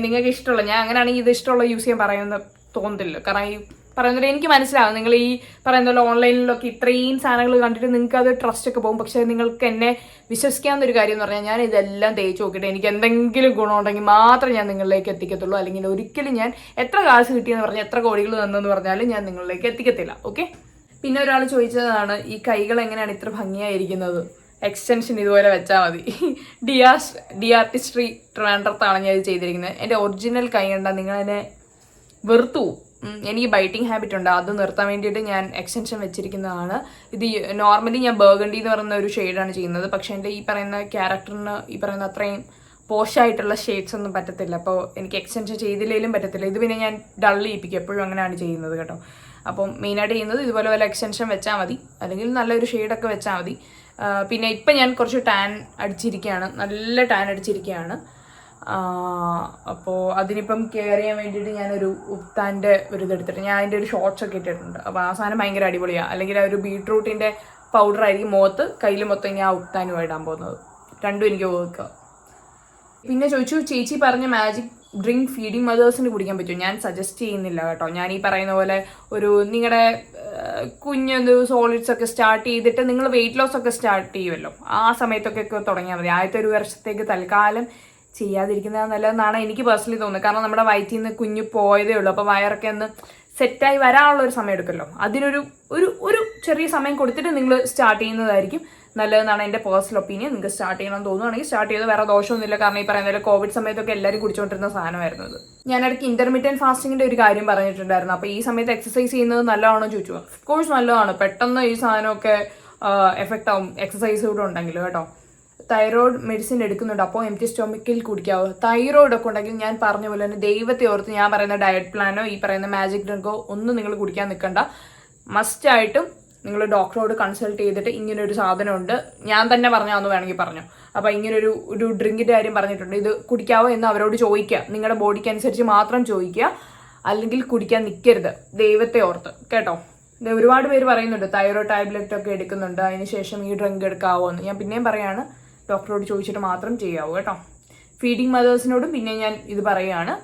നിങ്ങൾക്ക് ഇഷ്ടമുള്ള ഞാൻ അങ്ങനെയാണെങ്കിൽ ഇത് ഇഷ്ടമുള്ള യൂസ് ചെയ്യാൻ പറയുന്ന തോന്നില്ല കാരണം ഈ പറയുന്നത് എനിക്ക് മനസ്സിലാവും. നിങ്ങൾ ഈ പറയുന്ന പോലെ ഓൺലൈനിലൊക്കെ ഇത്രയും സാധനങ്ങൾ കണ്ടിട്ട് നിങ്ങൾക്ക് അത് ട്രസ്റ്റ് ഒക്കെ പോകും. പക്ഷേ നിങ്ങൾക്ക് എന്നെ വിശ്വസിക്കാവുന്ന ഒരു കാര്യം എന്ന് പറഞ്ഞാൽ ഞാൻ ഇതെല്ലാം തേച്ച് നോക്കിയിട്ട് എനിക്ക് എന്തെങ്കിലും ഗുണമുണ്ടെങ്കിൽ മാത്രം ഞാൻ നിങ്ങളിലേക്ക് എത്തിക്കത്തുള്ളൂ. അല്ലെങ്കിൽ ഒരിക്കലും ഞാൻ എത്ര കാശ് കിട്ടിയെന്ന് പറഞ്ഞാൽ എത്ര കോടികൾ തന്നെന്ന് പറഞ്ഞാലും ഞാൻ നിങ്ങളിലേക്ക് എത്തിക്കത്തില്ല. ഓക്കെ? പിന്നെ ഒരാൾ ചോദിച്ചതാണ് ഈ കൈകൾ എങ്ങനെയാണ് ഇത്ര ഭംഗിയായിരിക്കുന്നത്? എക്സ്റ്റൻഷൻ ഇതുപോലെ വെച്ചാൽ മതി. ഡി ആർ ഡി ആർട്ടിസ്ട്രി ട്രിവാൻഡ്രത്താണ് ഞാൻ ഇത് ചെയ്തിരിക്കുന്നത്. എന്റെ ഒറിജിനൽ കൈ കണ്ടാൽ നിങ്ങളെന്നെ വെറുത്തു എനിക്ക് ബൈറ്റിംഗ് ഹാബിറ്റ് ഉണ്ട്. അത് നിർത്താൻ വേണ്ടിയിട്ട് ഞാൻ എക്സ്റ്റൻഷൻ വെച്ചിരിക്കുന്നതാണ്. ഇത് നോർമലി ഞാൻ ബേഗണ്ടി എന്ന് പറയുന്ന ഒരു ഷെയ്ഡാണ് ചെയ്യുന്നത്. പക്ഷെ എന്റെ ഈ പറയുന്ന ക്യാരക്ടറിന് ഈ പറയുന്ന അത്രയും പോഷായിട്ടുള്ള ഷെയ്ഡ്സ് ഒന്നും പറ്റത്തില്ല. അപ്പോൾ എനിക്ക് എക്സ്റ്റൻഷൻ ചെയ്തില്ലെങ്കിലും പറ്റത്തില്ല. ഇത് പിന്നെ ഞാൻ ഡള്ള് ചെയ്യിപ്പിക്കും. എപ്പോഴും അങ്ങനെയാണ് ചെയ്യുന്നത് കേട്ടോ. അപ്പം മെയിനായിട്ട് ചെയ്യുന്നത് ഇതുപോലെ വല്ല എക്സ്റ്റൻഷൻ വെച്ചാൽ മതി. അല്ലെങ്കിൽ നല്ലൊരു ഷെയ്ഡൊക്കെ വെച്ചാൽ മതി. പിന്നെ ഇപ്പം ഞാൻ കുറച്ച് ടാൻ അടിച്ചിരിക്കുകയാണ്. നല്ല ടാൻ അടിച്ചിരിക്കുകയാണ്. അപ്പോൾ അതിനിപ്പം കെയർ ചെയ്യാൻ വേണ്ടിയിട്ട് ഞാനൊരു ഉപ്താന്റെ ഒരു ഇതെടുത്തിട്ട് ഞാൻ അതിന്റെ ഒരു ഷോർട്സ് ഒക്കെ ഇട്ടിട്ടുണ്ട്. അപ്പോൾ ആ സാധനം ഭയങ്കര അടിപൊളിയാണ് അല്ലെങ്കിൽ ആ ഒരു ബീട്രൂട്ടിന്റെ പൗഡർ ആയിരിക്കും മുഖത്ത് കയ്യിൽ മൊത്തം ഞാൻ ഉപ്താനും ഇടാൻ പോകുന്നത്. രണ്ടും എനിക്ക് വർക്ക് പിന്നെ ചോദിച്ചു ചേച്ചി പറഞ്ഞ മാജിക് ഡ്രിങ്ക് ഫീഡിങ് മദേഴ്സിന് കുടിക്കാൻ പറ്റും ഞാൻ സജസ്റ്റ് ചെയ്യുന്നില്ല കേട്ടോ. ഞാൻ ഈ പറയുന്ന പോലെ ഒരു നിങ്ങളുടെ കുഞ്ഞൊരു സോളിഡ്സ് ഒക്കെ സ്റ്റാർട്ട് ചെയ്തിട്ട് നിങ്ങൾ വെയിറ്റ് ലോസ് ഒക്കെ സ്റ്റാർട്ട് ചെയ്യുമല്ലോ ആ സമയത്തൊക്കെ തുടങ്ങിയാൽ മതി. ആദ്യത്തെ ഒരു വർഷത്തേക്ക് തൽക്കാലം ചെയ്യാതിരിക്കുന്നത് നല്ലതെന്നാണ് എനിക്ക് പേഴ്സണലി തോന്നുന്നത്. കാരണം നമ്മുടെ വയറ്റിൽ നിന്ന് കുഞ്ഞു പോയതേ ഉള്ളൂ. അപ്പോൾ വയറൊക്കെ ഒന്ന് സെറ്റായി വരാനുള്ള ഒരു സമയം എടുക്കല്ലോ. അതിനൊരു ഒരു ഒരു ചെറിയ സമയം കൊടുത്തിട്ട് നിങ്ങൾ സ്റ്റാർട്ട് ചെയ്യുന്നതായിരിക്കും നല്ലതെന്നാണ് എന്റെ പേഴ്സണൽ ഒപ്പീനിയൻ നിങ്ങൾക്ക് സ്റ്റാർട്ട് ചെയ്യണം എന്ന് തോന്നുവാണെങ്കിൽ സ്റ്റാർട്ട് ചെയ്ത് വേറെ ദോഷമൊന്നുമില്ല. കാരണം ഈ പറയുന്ന കോവിഡ് സമയത്തൊക്കെ എല്ലാവരും കുടിച്ചുകൊണ്ടിരുന്ന സാധനമായിരുന്നത് ഞാൻ ഇടയ്ക്ക് ഇന്റർമീഡിയറ്റ് ഫാസ്റ്റിങ്ങിന്റെ ഒരു കാര്യം പറഞ്ഞിട്ടുണ്ടായിരുന്നു. അപ്പോൾ ഈ സമയത്ത് എക്സസൈസ് ചെയ്യുന്നത് നല്ലതാണോ ചോദിച്ചു. ഓഫ് കോഴ്സ് നല്ലതാണ്. പെട്ടെന്ന് ഈ സാധനമൊക്കെ എഫക്റ്റ് ആവും. എക്സസൈസ് കൂടെ ഉണ്ടെങ്കിൽ കേട്ടോ. തൈറോയ്ഡ് മെഡിസിൻ എടുക്കുന്നുണ്ട്. അപ്പോൾ എം ടി സ്റ്റോമിക്കിൽ കുടിക്കാവോ? തൈറോയ്ഡ് ഒക്കെ ഉണ്ടെങ്കിൽ ഞാൻ പറഞ്ഞ പോലെ തന്നെ ദൈവത്തെ ഓർത്ത് ഞാൻ പറയുന്ന ഡയറ്റ് പ്ലാനോ ഈ പറയുന്ന മാജിക് ഡ്രിങ്കോ ഒന്നും നിങ്ങൾ കുടിക്കാൻ നിൽക്കണ്ട. മസ്റ്റായിട്ടും നിങ്ങൾ ഡോക്ടറോട് കൺസൾട്ട് ചെയ്തിട്ട് ഇങ്ങനെ ഒരു സാധനമുണ്ട്. ഞാൻ തന്നെ പറഞ്ഞാന്ന് വേണമെങ്കിൽ പറഞ്ഞു. അപ്പോൾ ഇങ്ങനൊരു ഒരു ഡ്രിങ്കിന്റെ കാര്യം പറഞ്ഞിട്ടുണ്ട്. ഇത് കുടിക്കാവോ എന്ന് അവരോട് ചോദിക്കുക. നിങ്ങളുടെ ബോഡിക്ക് അനുസരിച്ച് മാത്രം ചോദിക്കുക. അല്ലെങ്കിൽ കുടിക്കാൻ നിൽക്കരുത്. ദൈവത്തെ ഓർത്ത്. കേട്ടോ? ഒരുപാട് പേര് പറയുന്നുണ്ട് തൈറോയ്ഡ് ടാബ്ലറ്റ് ഒക്കെ എടുക്കുന്നുണ്ട്. അതിനുശേഷം ഈ ഡ്രിങ്ക് എടുക്കാവോ എന്ന്. ഞാൻ പിന്നെയും പറയാണ് ഡോക്ടറോട് ചോദിച്ചിട്ട് മാത്രം ചെയ്യാവൂ കേട്ടോ. ഫീഡിങ് മദേഴ്സിനോടും പിന്നെ ഞാൻ ഇത് പറയുകയാണ്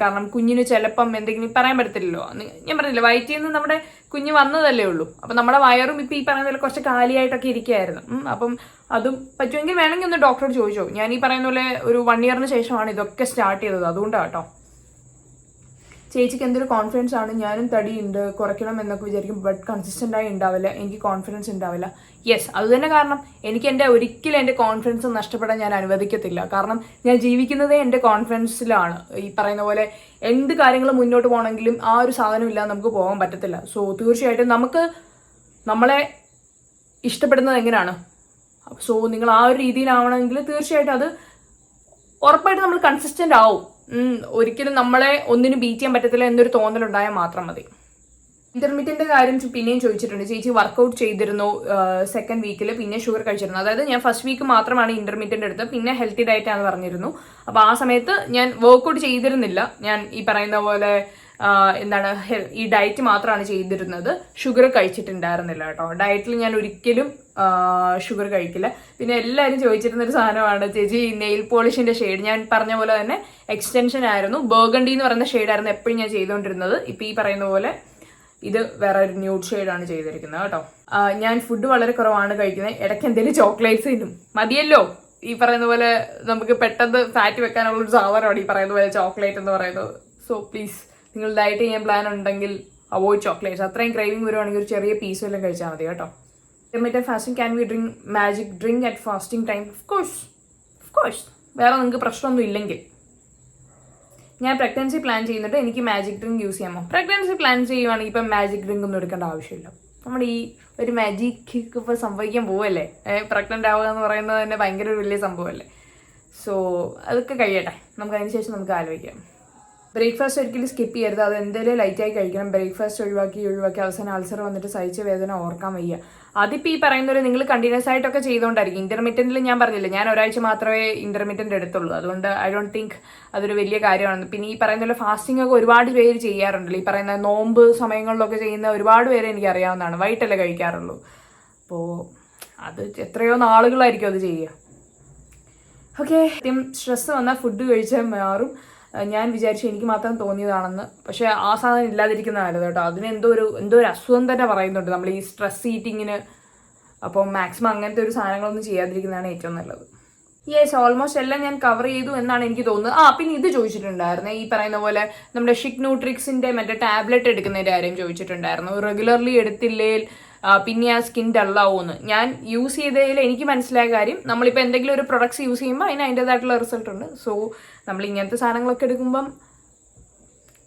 കാരണം കുഞ്ഞിന് ചിലപ്പം എന്തെങ്കിലും പറയാൻ പറ്റത്തില്ലല്ലോ. ഞാൻ പറഞ്ഞില്ല വയറ്റിൽ നിന്ന് നമ്മുടെ കുഞ്ഞ് വന്നതല്ലേ ഉള്ളൂ. അപ്പം നമ്മുടെ വയറും ഇപ്പം ഈ പറയുന്ന പോലെ കുറച്ച് കാലിയായിട്ടൊക്കെ ഇരിക്കുകയായിരുന്നു അപ്പം അതും പറ്റുമെങ്കിൽ വേണമെങ്കിൽ ഒന്ന് ഡോക്ടറോട് ചോദിച്ചോ. ഞാൻ ഈ പറയുന്ന പോലെ ഒരു വൺ ഇയറിന് ശേഷമാണ് ഇതൊക്കെ സ്റ്റാർട്ട് ചെയ്തത്. അതുകൊണ്ടാണ് കേട്ടോ. ചേച്ചിക്ക് എന്തൊരു കോൺഫിഡൻസ് ആണ് ഞാനും തടിയുണ്ട് കുറയ്ക്കണം എന്നൊക്കെ വിചാരിക്കും ബട്ട് കൺസിസ്റ്റന്റ് ആയി ഉണ്ടാവില്ല എനിക്ക് കോൺഫിഡൻസ് ഉണ്ടാവില്ല. യെസ് അതുതന്നെ കാരണം എനിക്ക് എന്റെ ഒരിക്കലും എന്റെ കോൺഫിഡൻസ് നഷ്ടപ്പെടാൻ ഞാൻ അനുവദിക്കത്തില്ല. കാരണം ഞാൻ ജീവിക്കുന്നതേ എന്റെ കോൺഫിഡൻസിലാണ് ഈ പറയുന്ന പോലെ എന്ത് കാര്യങ്ങൾ മുന്നോട്ട് പോകണമെങ്കിലും ആ ഒരു സാധനം ഇല്ലാതെ നമുക്ക് പോകാൻ പറ്റത്തില്ല. സോ തീർച്ചയായിട്ടും നമുക്ക് നമ്മളെ ഇഷ്ടപ്പെടുന്നത് എങ്ങനെയാണ്? സോ നിങ്ങൾ ആ ഒരു രീതിയിലാവണമെങ്കിൽ തീർച്ചയായിട്ടും അത് ഉറപ്പായിട്ടും നമ്മൾ കൺസിസ്റ്റന്റ് ആവും. ഒരിക്കലും നമ്മളെ ഒന്നിനും ബീറ്റ് ചെയ്യാൻ പറ്റത്തില്ല എന്നൊരു തോന്നലുണ്ടായാൽ മാത്രം മതി. ഇന്റർമീഡിയന്റെ കാര്യം പിന്നെയും ചോദിച്ചിട്ടുണ്ട്. ചേച്ചി വർക്കൗട്ട് ചെയ്തിരുന്നു സെക്കൻഡ് വീക്കിൽ പിന്നെ ഷുഗർ കഴിച്ചിരുന്നു. അതായത് ഞാൻ ഫസ്റ്റ് വീക്ക് മാത്രമാണ് ഇന്റർമീഡിയന്റ് എടുത്തത്. പിന്നെ ഹെൽത്തി ഡയറ്റ് ആണെന്ന് പറഞ്ഞിരുന്നു. അപ്പോൾ ആ സമയത്ത് ഞാൻ വർക്കൗട്ട് ചെയ്തിരുന്നില്ല. ഞാൻ ഈ പറയുന്ന പോലെ എന്താണ് ഈ ഡയറ്റ് മാത്രമാണ് ചെയ്തിരുന്നത്. ഷുഗർ കഴിച്ചിട്ടുണ്ടായിരുന്നില്ല കേട്ടോ. ഡയറ്റിൽ ഞാൻ ഒരിക്കലും ഷുഗർ കഴിക്കില്ല. പിന്നെ എല്ലാവരും ചോദിച്ചിരുന്ന ഒരു സാധനമാണ് ചേച്ചി നെയിൽ പോളിഷിന്റെ ഷെയ്ഡ് ഞാൻ പറഞ്ഞ പോലെ തന്നെ എക്സ്റ്റൻഷൻ ആയിരുന്നു. ബേഗണ്ടി എന്ന് പറയുന്ന ഷെയ്ഡായിരുന്നു എപ്പോഴും ഞാൻ ചെയ്തുകൊണ്ടിരുന്നത്. ഇപ്പം ഈ പറയുന്ന പോലെ ഇത് വേറെ ഒരു ന്യൂഡ് ഷെയ്ഡാണ് ചെയ്തിരിക്കുന്നത് കേട്ടോ. ഞാൻ ഫുഡ് വളരെ കുറവാണ് കഴിക്കുന്നത്. ഇടയ്ക്ക് എന്തെങ്കിലും ചോക്ലേറ്റ്സ് തിന്നും. മതിയല്ലോ. ഈ പറയുന്ന പോലെ നമുക്ക് പെട്ടെന്ന് ഫാറ്റ് വെക്കാനുള്ള ഒരു സാധനമാണ് ഈ പറയുന്ന പോലെ ചോക്ലേറ്റ് എന്ന് പറയുന്നത്. സോ പ്ലീസ് നിങ്ങൾ ഡയറ്റ് ചെയ്യാൻ പ്ലാൻ ഉണ്ടെങ്കിൽ അവോയ്ഡ് ചോക്ലേറ്റ്സ് അത്രയും ക്രൈവിംഗ് വരുവാണെങ്കിൽ ഒരു ചെറിയ പീസ് വല്ലതും കഴിച്ചാൽ മതി കേട്ടോ. Intermediate fasting can we drink magic drink at fasting time of course of course വേറെ നിങ്ങൾക്ക് പ്രശ്നമൊന്നും ഇല്ലെങ്കിൽ. ഞാൻ പ്രഗ്നൻസി പ്ലാൻ ചെയ്യുന്നിട്ട് എനിക്ക് മാജിക് ഡ്രിങ്ക് യൂസ് ചെയ്യാമോ? പ്രഗ്നൻസി പ്ലാൻ ചെയ്യുവാണെങ്കിൽ ഇപ്പം മാജിക് ഡ്രിങ്ക് ഒന്നും എടുക്കേണ്ട ആവശ്യമില്ല. നമ്മുടെ ഈ ഒരു മാജിക് ഇപ്പോൾ സംഭവിക്കാൻ പോവല്ലേ? പ്രഗ്നന്റ് ആവുക എന്ന് പറയുന്നത് തന്നെ ഭയങ്കര ഒരു വലിയ സംഭവമല്ലേ? സോ അതൊക്കെ കഴിയട്ടെ. നമുക്ക് അതിന് ശേഷം നമുക്ക് ആലോചിക്കാം. ബ്രേക്ക്ഫാസ്റ്റ് ഒരിക്കലും സ്കിപ്പ് ചെയ്യരുത്. അത് എന്തെങ്കിലും ലൈറ്റായി കഴിക്കണം. ബ്രേക്ക്ഫാസ്റ്റ് ഒഴിവാക്കി ഒഴിവാക്കി അവസാനം അൾസർ വന്നിട്ട് സഹിച്ച വേദന ഓർക്കാൻ വയ്യ. അതിപ്പോൾ ഈ പറയുന്ന പോലെ നിങ്ങൾ കണ്ടിന്യൂസ് ആയിട്ടൊക്കെ ചെയ്തുകൊണ്ടായിരിക്കും ഇന്റർമീഡിയറ്റിൽ ഞാൻ പറഞ്ഞില്ല ഞാൻ ഒരാഴ്ച മാത്രമേ ഇന്റർമീഡിയറ്റ് എടുത്തുള്ളൂ. അതുകൊണ്ട് ഐ ഡോണ്ട് തിങ്ക് അതൊരു വലിയ കാര്യമാണ്. പിന്നെ ഈ പറയുന്ന പോലെ ഫാസ്റ്റിംഗ് ഒക്കെ ഒരുപാട് പേര് ചെയ്യാറുണ്ടല്ലോ. ഈ പറയുന്ന നോമ്പ് സമയങ്ങളിലൊക്കെ ചെയ്യുന്ന ഒരുപാട് പേരെ എനിക്ക് അറിയാവുന്നതാണ്. വൈകിട്ടല്ലേ കഴിക്കാറുള്ളൂ. അപ്പോൾ അത് എത്രയോ നാളുകളായിരിക്കും അത് ചെയ്യുക. ഓക്കെ സ്ട്രെസ് വന്നാൽ ഫുഡ് കഴിച്ചാൽ മാറും. ഞാൻ വിചാരിച്ചു എനിക്ക് മാത്രം തോന്നിയതാണെന്ന്. പക്ഷെ ആ സാധനം ഇല്ലാതിരിക്കുന്ന നല്ലത് കേട്ടോ. അതിന് എന്തോ ഒരു എന്തോ ഒരു അസുഖം തന്നെ പറയുന്നുണ്ട്. നമ്മൾ ഈ സ്ട്രെസ് ഈറ്റിങ്ങിന് അപ്പോൾ മാക്സിമം അങ്ങനത്തെ ഒരു സാധനങ്ങളൊന്നും ചെയ്യാതിരിക്കുന്നതാണ് ഏറ്റവും നല്ലത്. യെസ് ഓൾമോസ്റ്റ് എല്ലാം ഞാൻ കവർ ചെയ്തു എന്നാണ് എനിക്ക് തോന്നുന്നത്. ആ പിന്നെ ഇത് ചോദിച്ചിട്ടുണ്ടായിരുന്നു. ഈ പറയുന്ന പോലെ നമ്മുടെ ഷിക് ന്യൂട്രിക്സിന്റെ മറ്റേ ടാബ്ലറ്റ് എടുക്കുന്നതിന്റെ കാര്യം ചോദിച്ചിട്ടുണ്ടായിരുന്നു. റെഗുലർലി എടുത്തില്ലേൽ പിന്നെ ആ സ്കിൻ ഡള്ളാവുമെന്ന് ഞാൻ യൂസ് ചെയ്തതിൽ എനിക്ക് മനസ്സിലായ കാര്യം നമ്മളിപ്പോൾ എന്തെങ്കിലും ഒരു പ്രൊഡക്ട്സ് യൂസ് ചെയ്യുമ്പോൾ അതിന് അതിന്റെതായിട്ടുള്ള റിസൾട്ട് ഉണ്ട്. സോ നമ്മൾ ഇങ്ങനത്തെ സാധനങ്ങളൊക്കെ എടുക്കുമ്പം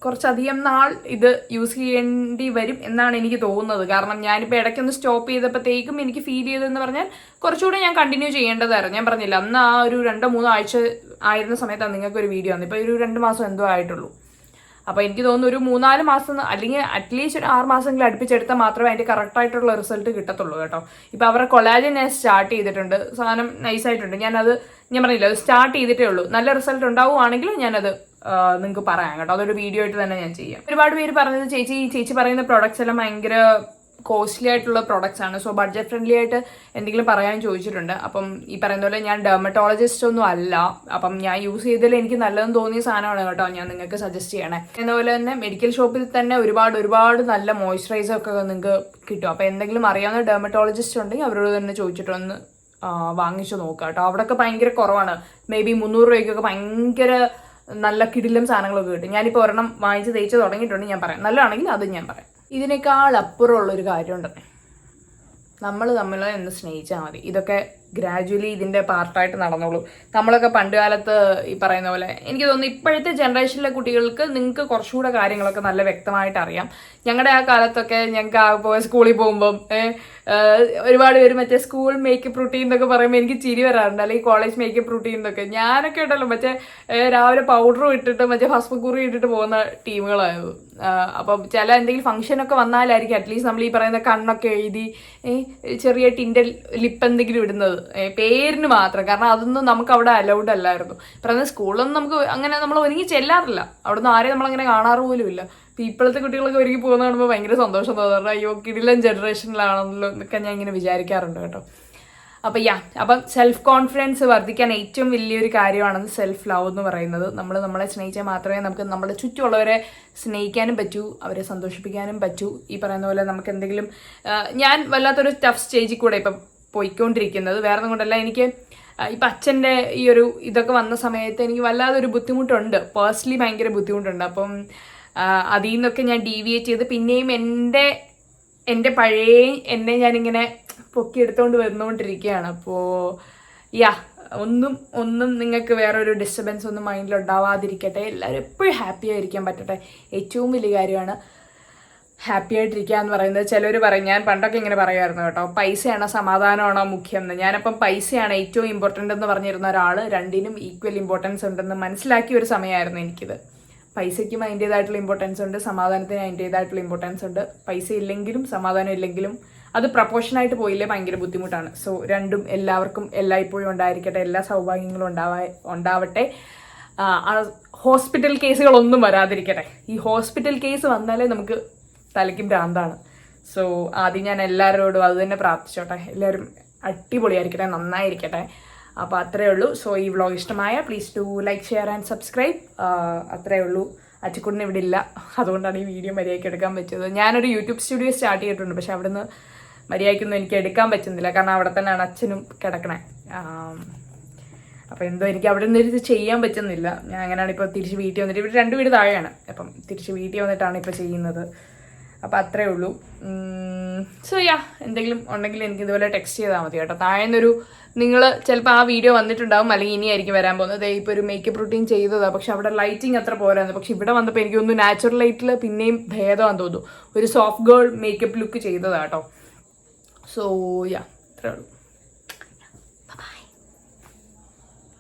കുറച്ചധികം നാൾ ഇത് യൂസ് ചെയ്യേണ്ടി വരും എന്നാണ് എനിക്ക് തോന്നുന്നത്. കാരണം ഞാനിപ്പോൾ ഇടയ്ക്കൊന്ന് സ്റ്റോപ്പ് ചെയ്തപ്പോഴത്തേക്കും എനിക്ക് ഫീൽ ചെയ്തതെന്ന് പറഞ്ഞാൽ കുറച്ചുകൂടെ ഞാൻ കണ്ടിന്യൂ ചെയ്യേണ്ടതായിരുന്നു. ഞാൻ പറഞ്ഞില്ല അന്ന് ആ ഒരു രണ്ടോ മൂന്നോ ആഴ്ച ആയിരുന്ന സമയത്താണ് നിങ്ങൾക്ക് ഒരു വീഡിയോ വന്നത്. ഇപ്പോൾ ഒരു രണ്ട് മാസം എന്തോ ആയിട്ടുള്ളൂ. അപ്പോൾ എനിക്ക് തോന്നുന്നു ഒരു മൂന്നാൽ മാസം അല്ലെങ്കിൽ അറ്റ്ലീസ്റ്റ് ഒരു ആറ് മാസമെങ്കിലും അടുപ്പിച്ചെടുത്താൽ മാത്രമേ അതിന്റെ കറക്റ്റായിട്ടുള്ള റിസൾട്ട് കിട്ടത്തുള്ളൂ കേട്ടോ. ഇപ്പോൾ അവരുടെ കൊളാജൻ ഞാൻ സ്റ്റാർട്ട് ചെയ്തിട്ടുണ്ട്. സാധനം നൈസായിട്ടുണ്ട് ഞാനത് ഞാൻ പറഞ്ഞില്ല അത് സ്റ്റാർട്ട് ചെയ്തിട്ടേ ഉള്ളൂ. നല്ല റിസൾട്ട് ഉണ്ടാവുകയാണെങ്കിൽ ഞാനത് നിങ്ങൾക്ക് പറയാം കേട്ടോ. അതൊരു വീഡിയോ ആയിട്ട് തന്നെ ഞാൻ ചെയ്യാം. ഒരുപാട് പേര് പറഞ്ഞത് ചേച്ചി ചേച്ചി പറയുന്ന പ്രോഡക്റ്റ്സ് എല്ലാം ഭയങ്കര കോസ്റ്റ്ലി ആയിട്ടുള്ള പ്രോഡക്റ്റ്സ് ആണ്. സോ ബഡ്ജറ്റ് ഫ്രണ്ട്ലി ആയിട്ട് എന്തെങ്കിലും പറയാൻ ചോദിച്ചിട്ടുണ്ട്. അപ്പം ഈ പറയുന്ന പോലെ ഞാൻ ഡെർമറ്റോളജിസ്റ്റ് ഒന്നും അല്ല. അപ്പം ഞാൻ യൂസ് ചെയ്തതിൽ എനിക്ക് നല്ലതെന്ന് തോന്നിയ സാധനമാണ് കേട്ടോ ഞാൻ നിങ്ങൾക്ക് സജസ്റ്റ് ചെയ്യണേ. എന്നപോലെ തന്നെ മെഡിക്കൽ ഷോപ്പിൽ തന്നെ ഒരുപാട് ഒരുപാട് നല്ല മോയ്സ്ചറൈസർ ഒക്കെ നിങ്ങൾക്ക് കിട്ടും. അപ്പം എന്തെങ്കിലും അറിയാവുന്ന ഡെർമറ്റോളജിസ്റ്റ് ഉണ്ടെങ്കിൽ അവരോട് തന്നെ ചോദിച്ചിട്ടൊന്ന് വാങ്ങിച്ചു നോക്കുക കേട്ടോ. അവിടെയൊക്കെ ഭയങ്കര കുറവാണ്. മേ ബി മുന്നൂറ് രൂപയ്ക്കൊക്കെ ഭയങ്കര നല്ല കിടിലും സാധനങ്ങളൊക്കെ കിട്ടും. ഞാനിപ്പോൾ ഒരെണ്ണം വാങ്ങിച്ച് തേച്ച് തുടങ്ങിയിട്ടുണ്ട് ഞാൻ പറയാം. നല്ലതാണെങ്കിൽ അതും ഞാൻ പറയാം. ഇതിനേക്കാൾ അപ്പുറമുള്ളൊരു കാര്യമുണ്ട്. നമ്മൾ തമ്മിൽ എന്ന് സ്നേഹിച്ചാൽ മതി. ഇതൊക്കെ ഗ്രാജുവലി ഇതിന്റെ പാർട്ടായിട്ട് നടന്നോളൂ. നമ്മളൊക്കെ പണ്ട് കാലത്ത് ഈ പറയുന്ന പോലെ എനിക്ക് തോന്നുന്നു ഇപ്പോഴത്തെ ജനറേഷനിലെ കുട്ടികൾക്ക് നിങ്ങൾക്ക് കുറച്ചുകൂടെ കാര്യങ്ങളൊക്കെ നല്ല വ്യക്തമായിട്ട് അറിയാം. ഞങ്ങളുടെ ആ കാലത്തൊക്കെ ഞങ്ങൾക്ക് സ്കൂളിൽ പോകുമ്പം ഒരുപാട് പേര് മറ്റേ സ്കൂൾ മേക്കപ്പ് റുട്ടീൻ എന്നൊക്കെ പറയുമ്പോൾ എനിക്ക് ചിരി വരാറുണ്ട്. അല്ലെങ്കിൽ കോളേജ് മേക്കപ്പ് റുട്ടീൻ എന്നൊക്കെ ഞാനൊക്കെ ഉണ്ടല്ലോ മറ്റേ രാവിലെ പൗഡറും ഇട്ടിട്ട് മറ്റേ ഭസ്മക്കുറി ഇട്ടിട്ട് പോകുന്ന ടീമുകളായിരുന്നു. അപ്പം ചില എന്തെങ്കിലും ഫംഗ്ഷനൊക്കെ വന്നാലായിരിക്കും അറ്റ്ലീസ്റ്റ് നമ്മൾ ഈ പറയുന്ന കണ്ണൊക്കെ എഴുതി ചെറിയ ടിന്റെ ലിപ്പ് എന്തെങ്കിലും ഇടുന്നത്. പേരിന് മാത്രം. കാരണം അതൊന്നും നമുക്ക് അവിടെ അലൗഡ് അല്ലായിരുന്നു. പറയുന്നത് സ്കൂളിലൊന്നും നമുക്ക് അങ്ങനെ നമ്മൾ ഒരുങ്ങി ചെല്ലാറില്ല. അവിടെ നിന്ന് ആരെയും നമ്മളങ്ങനെ കാണാറ് പോലും ഇല്ല ഇപ്പോഴത്തെ കുട്ടികളൊക്കെ ഒരുങ്ങി പോകുന്ന കാണുമ്പോൾ ഭയങ്കര സന്തോഷം തോന്നാറുണ്ട് അയ്യോ കിടിലൻ ജനറേഷനിലാണല്ലോ എന്നൊക്കെ ഞാൻ ഇങ്ങനെ വിചാരിക്കാറുണ്ട് കേട്ടോ. അപ്പം യാ അപ്പം സെൽഫ് കോൺഫിഡൻസ് വർദ്ധിക്കാൻ ഏറ്റവും വലിയൊരു കാര്യമാണ് സെൽഫ് ലവ് എന്ന് പറയുന്നത്. നമ്മൾ നമ്മളെ സ്നേഹിച്ചാൽ മാത്രമേ നമുക്ക് നമ്മുടെ ചുറ്റുമുള്ളവരെ സ്നേഹിക്കാനും പറ്റൂ അവരെ സന്തോഷിപ്പിക്കാനും പറ്റൂ. ഈ പറയുന്ന പോലെ നമുക്ക് എന്തെങ്കിലും ഞാൻ വല്ലാത്തൊരു ടഫ് സ്റ്റേജിൽ കൂടെ ഇപ്പം പോയിക്കൊണ്ടിരിക്കുന്നത്. വേറെ ഒന്നും കൊണ്ടല്ല എനിക്ക് ഇപ്പം അച്ഛന്റെ ഈ ഒരു ഇതൊക്കെ വന്ന സമയത്ത് എനിക്ക് വല്ലാതൊരു ബുദ്ധിമുട്ടുണ്ട്. പേഴ്സണലി ഭയങ്കര ബുദ്ധിമുട്ടുണ്ട്. അപ്പം അതിൽ നിന്നൊക്കെ ഞാൻ ഡീവിയേറ്റ് ചെയ്ത് പിന്നെയും എന്റെ എന്റെ പഴയ എന്നെ ഞാനിങ്ങനെ പൊക്കിയെടുത്തോണ്ട് വന്നുകൊണ്ടിരിക്കുകയാണ് അപ്പോൾ യാ ഒന്നും ഒന്നും നിങ്ങൾക്ക് വേറൊരു ഡിസ്റ്റർബൻസ് ഒന്നും മൈൻഡിൽ ഉണ്ടാവാതിരിക്കട്ടെ. എല്ലാവരും എപ്പോഴും ഹാപ്പി ആയിരിക്കാൻ പറ്റട്ടെ. ഏറ്റവും വലിയ കാര്യമാണ് ഹാപ്പി ആയിട്ടിരിക്കുക എന്ന് പറയുന്നത്. ചിലർ പറയും ഞാൻ പണ്ടൊക്കെ ഇങ്ങനെ പറയുമായിരുന്നു കേട്ടോ പൈസയാണോ സമാധാനമാണോ മുഖ്യം എന്ന് ഞാനപ്പം പൈസയാണ് ഏറ്റവും ഇമ്പോർട്ടന്റ് എന്ന് പറഞ്ഞിരുന്ന ഒരാൾ രണ്ടിനും ഈക്വൽ ഇമ്പോർട്ടൻസ് ഉണ്ടെന്ന് മനസ്സിലാക്കിയ ഒരു സമയമായിരുന്നു എനിക്കിത്. പൈസയ്ക്കും അതിന്റേതായിട്ടുള്ള ഇമ്പോർട്ടൻസ് ഉണ്ട് സമാധാനത്തിന് അതിന്റേതായിട്ടുള്ള ഇമ്പോർട്ടൻസ് ഉണ്ട്. പൈസ ഇല്ലെങ്കിലും സമാധാനം ഇല്ലെങ്കിലും അത് പ്രപ്പോർഷനായിട്ട് പോയില്ലേ ഭയങ്കര ബുദ്ധിമുട്ടാണ്. സോ രണ്ടും എല്ലാവർക്കും എല്ലായ്പ്പോഴും ഉണ്ടായിരിക്കട്ടെ എല്ലാ സൗഭാഗ്യങ്ങളും ഉണ്ടാവാ ഉണ്ടാവട്ടെ. ഹോസ്പിറ്റൽ കേസുകളൊന്നും വരാതിരിക്കട്ടെ. ഈ ഹോസ്പിറ്റൽ കേസ് വന്നാലേ നമുക്ക് തലയ്ക്കും ഭ്രാന്താണ്. സോ ആദ്യം ഞാൻ എല്ലാവരോടും അത് തന്നെ പ്രാർത്ഥിച്ചോട്ടെ. എല്ലാവരും അടിപൊളിയായിരിക്കട്ടെ നന്നായിരിക്കട്ടെ. അപ്പോൾ അത്രേ ഉള്ളൂ. സോ ഈ വ്ളോഗ് ഇഷ്ടമായ please to like share and subscribe അത്രേ ഉള്ളൂ. അച്ചുക്കുട്ടിന് ഇവിടെ ഇല്ല. അതുകൊണ്ടാണ് ഈ വീഡിയോ മര്യാദയ്ക്ക് എടുക്കാൻ പറ്റിയത്. ഞാനൊരു യൂട്യൂബ് സ്റ്റുഡിയോ സ്റ്റാർട്ട് ചെയ്തിട്ടുണ്ട്. പക്ഷെ അവിടുന്ന് മര്യാദയ്ക്കൊന്നും എനിക്ക് എടുക്കാൻ പറ്റുന്നില്ല. കാരണം അവിടെ തന്നെയാണ് അച്ഛനും കിടക്കണേ. അപ്പോൾ എന്തോ എനിക്ക് അവിടെ നിന്ന് ചെയ്യാൻ പറ്റുന്നില്ല. ഞാൻ അങ്ങനെയാണ് ഇപ്പോൾ തിരിച്ച് വീട്ടിൽ വന്നിട്ട്. ഇവിടെ രണ്ട് വീട് താഴെയാണ്. അപ്പം തിരിച്ച് വീട്ടിൽ വന്നിട്ടാണ് ഇപ്പോൾ ചെയ്യുന്നത്. അപ്പോൾ അത്രേ ഉള്ളൂ. സോ യാ എന്തെങ്കിലും ഉണ്ടെങ്കിൽ എനിക്ക് ഇതുപോലെ ടെക്സ്റ്റ് ചെയ്താൽ മതി കേട്ടോ. താഴെന്നൊരു നിങ്ങൾ ചിലപ്പോൾ ആ വീഡിയോ വന്നിട്ടുണ്ടാവും അല്ലെങ്കിൽ ഇനിയായിരിക്കും വരാൻ പോകുന്നത്. ഇപ്പോൾ ഒരു മേക്കപ്പ് റുട്ടീൻ ചെയ്തതാണ് പക്ഷെ അവിടെ ലൈറ്റിംഗ് അത്ര പോരായിരുന്നു. പക്ഷെ ഇവിടെ വന്നപ്പോൾ എനിക്ക് തോന്നുന്നു നാച്ചുറൽ ലൈറ്റിൽ പിന്നെയും ഭേദമാണെന്ന് തോന്നുന്നു. ഒരു സോഫ്റ്റ് ഗേൾ മേക്കപ്പ് ലുക്ക് ചെയ്തതാട്ടോ സോ യാ ഇത്രേ ഉള്ളൂ.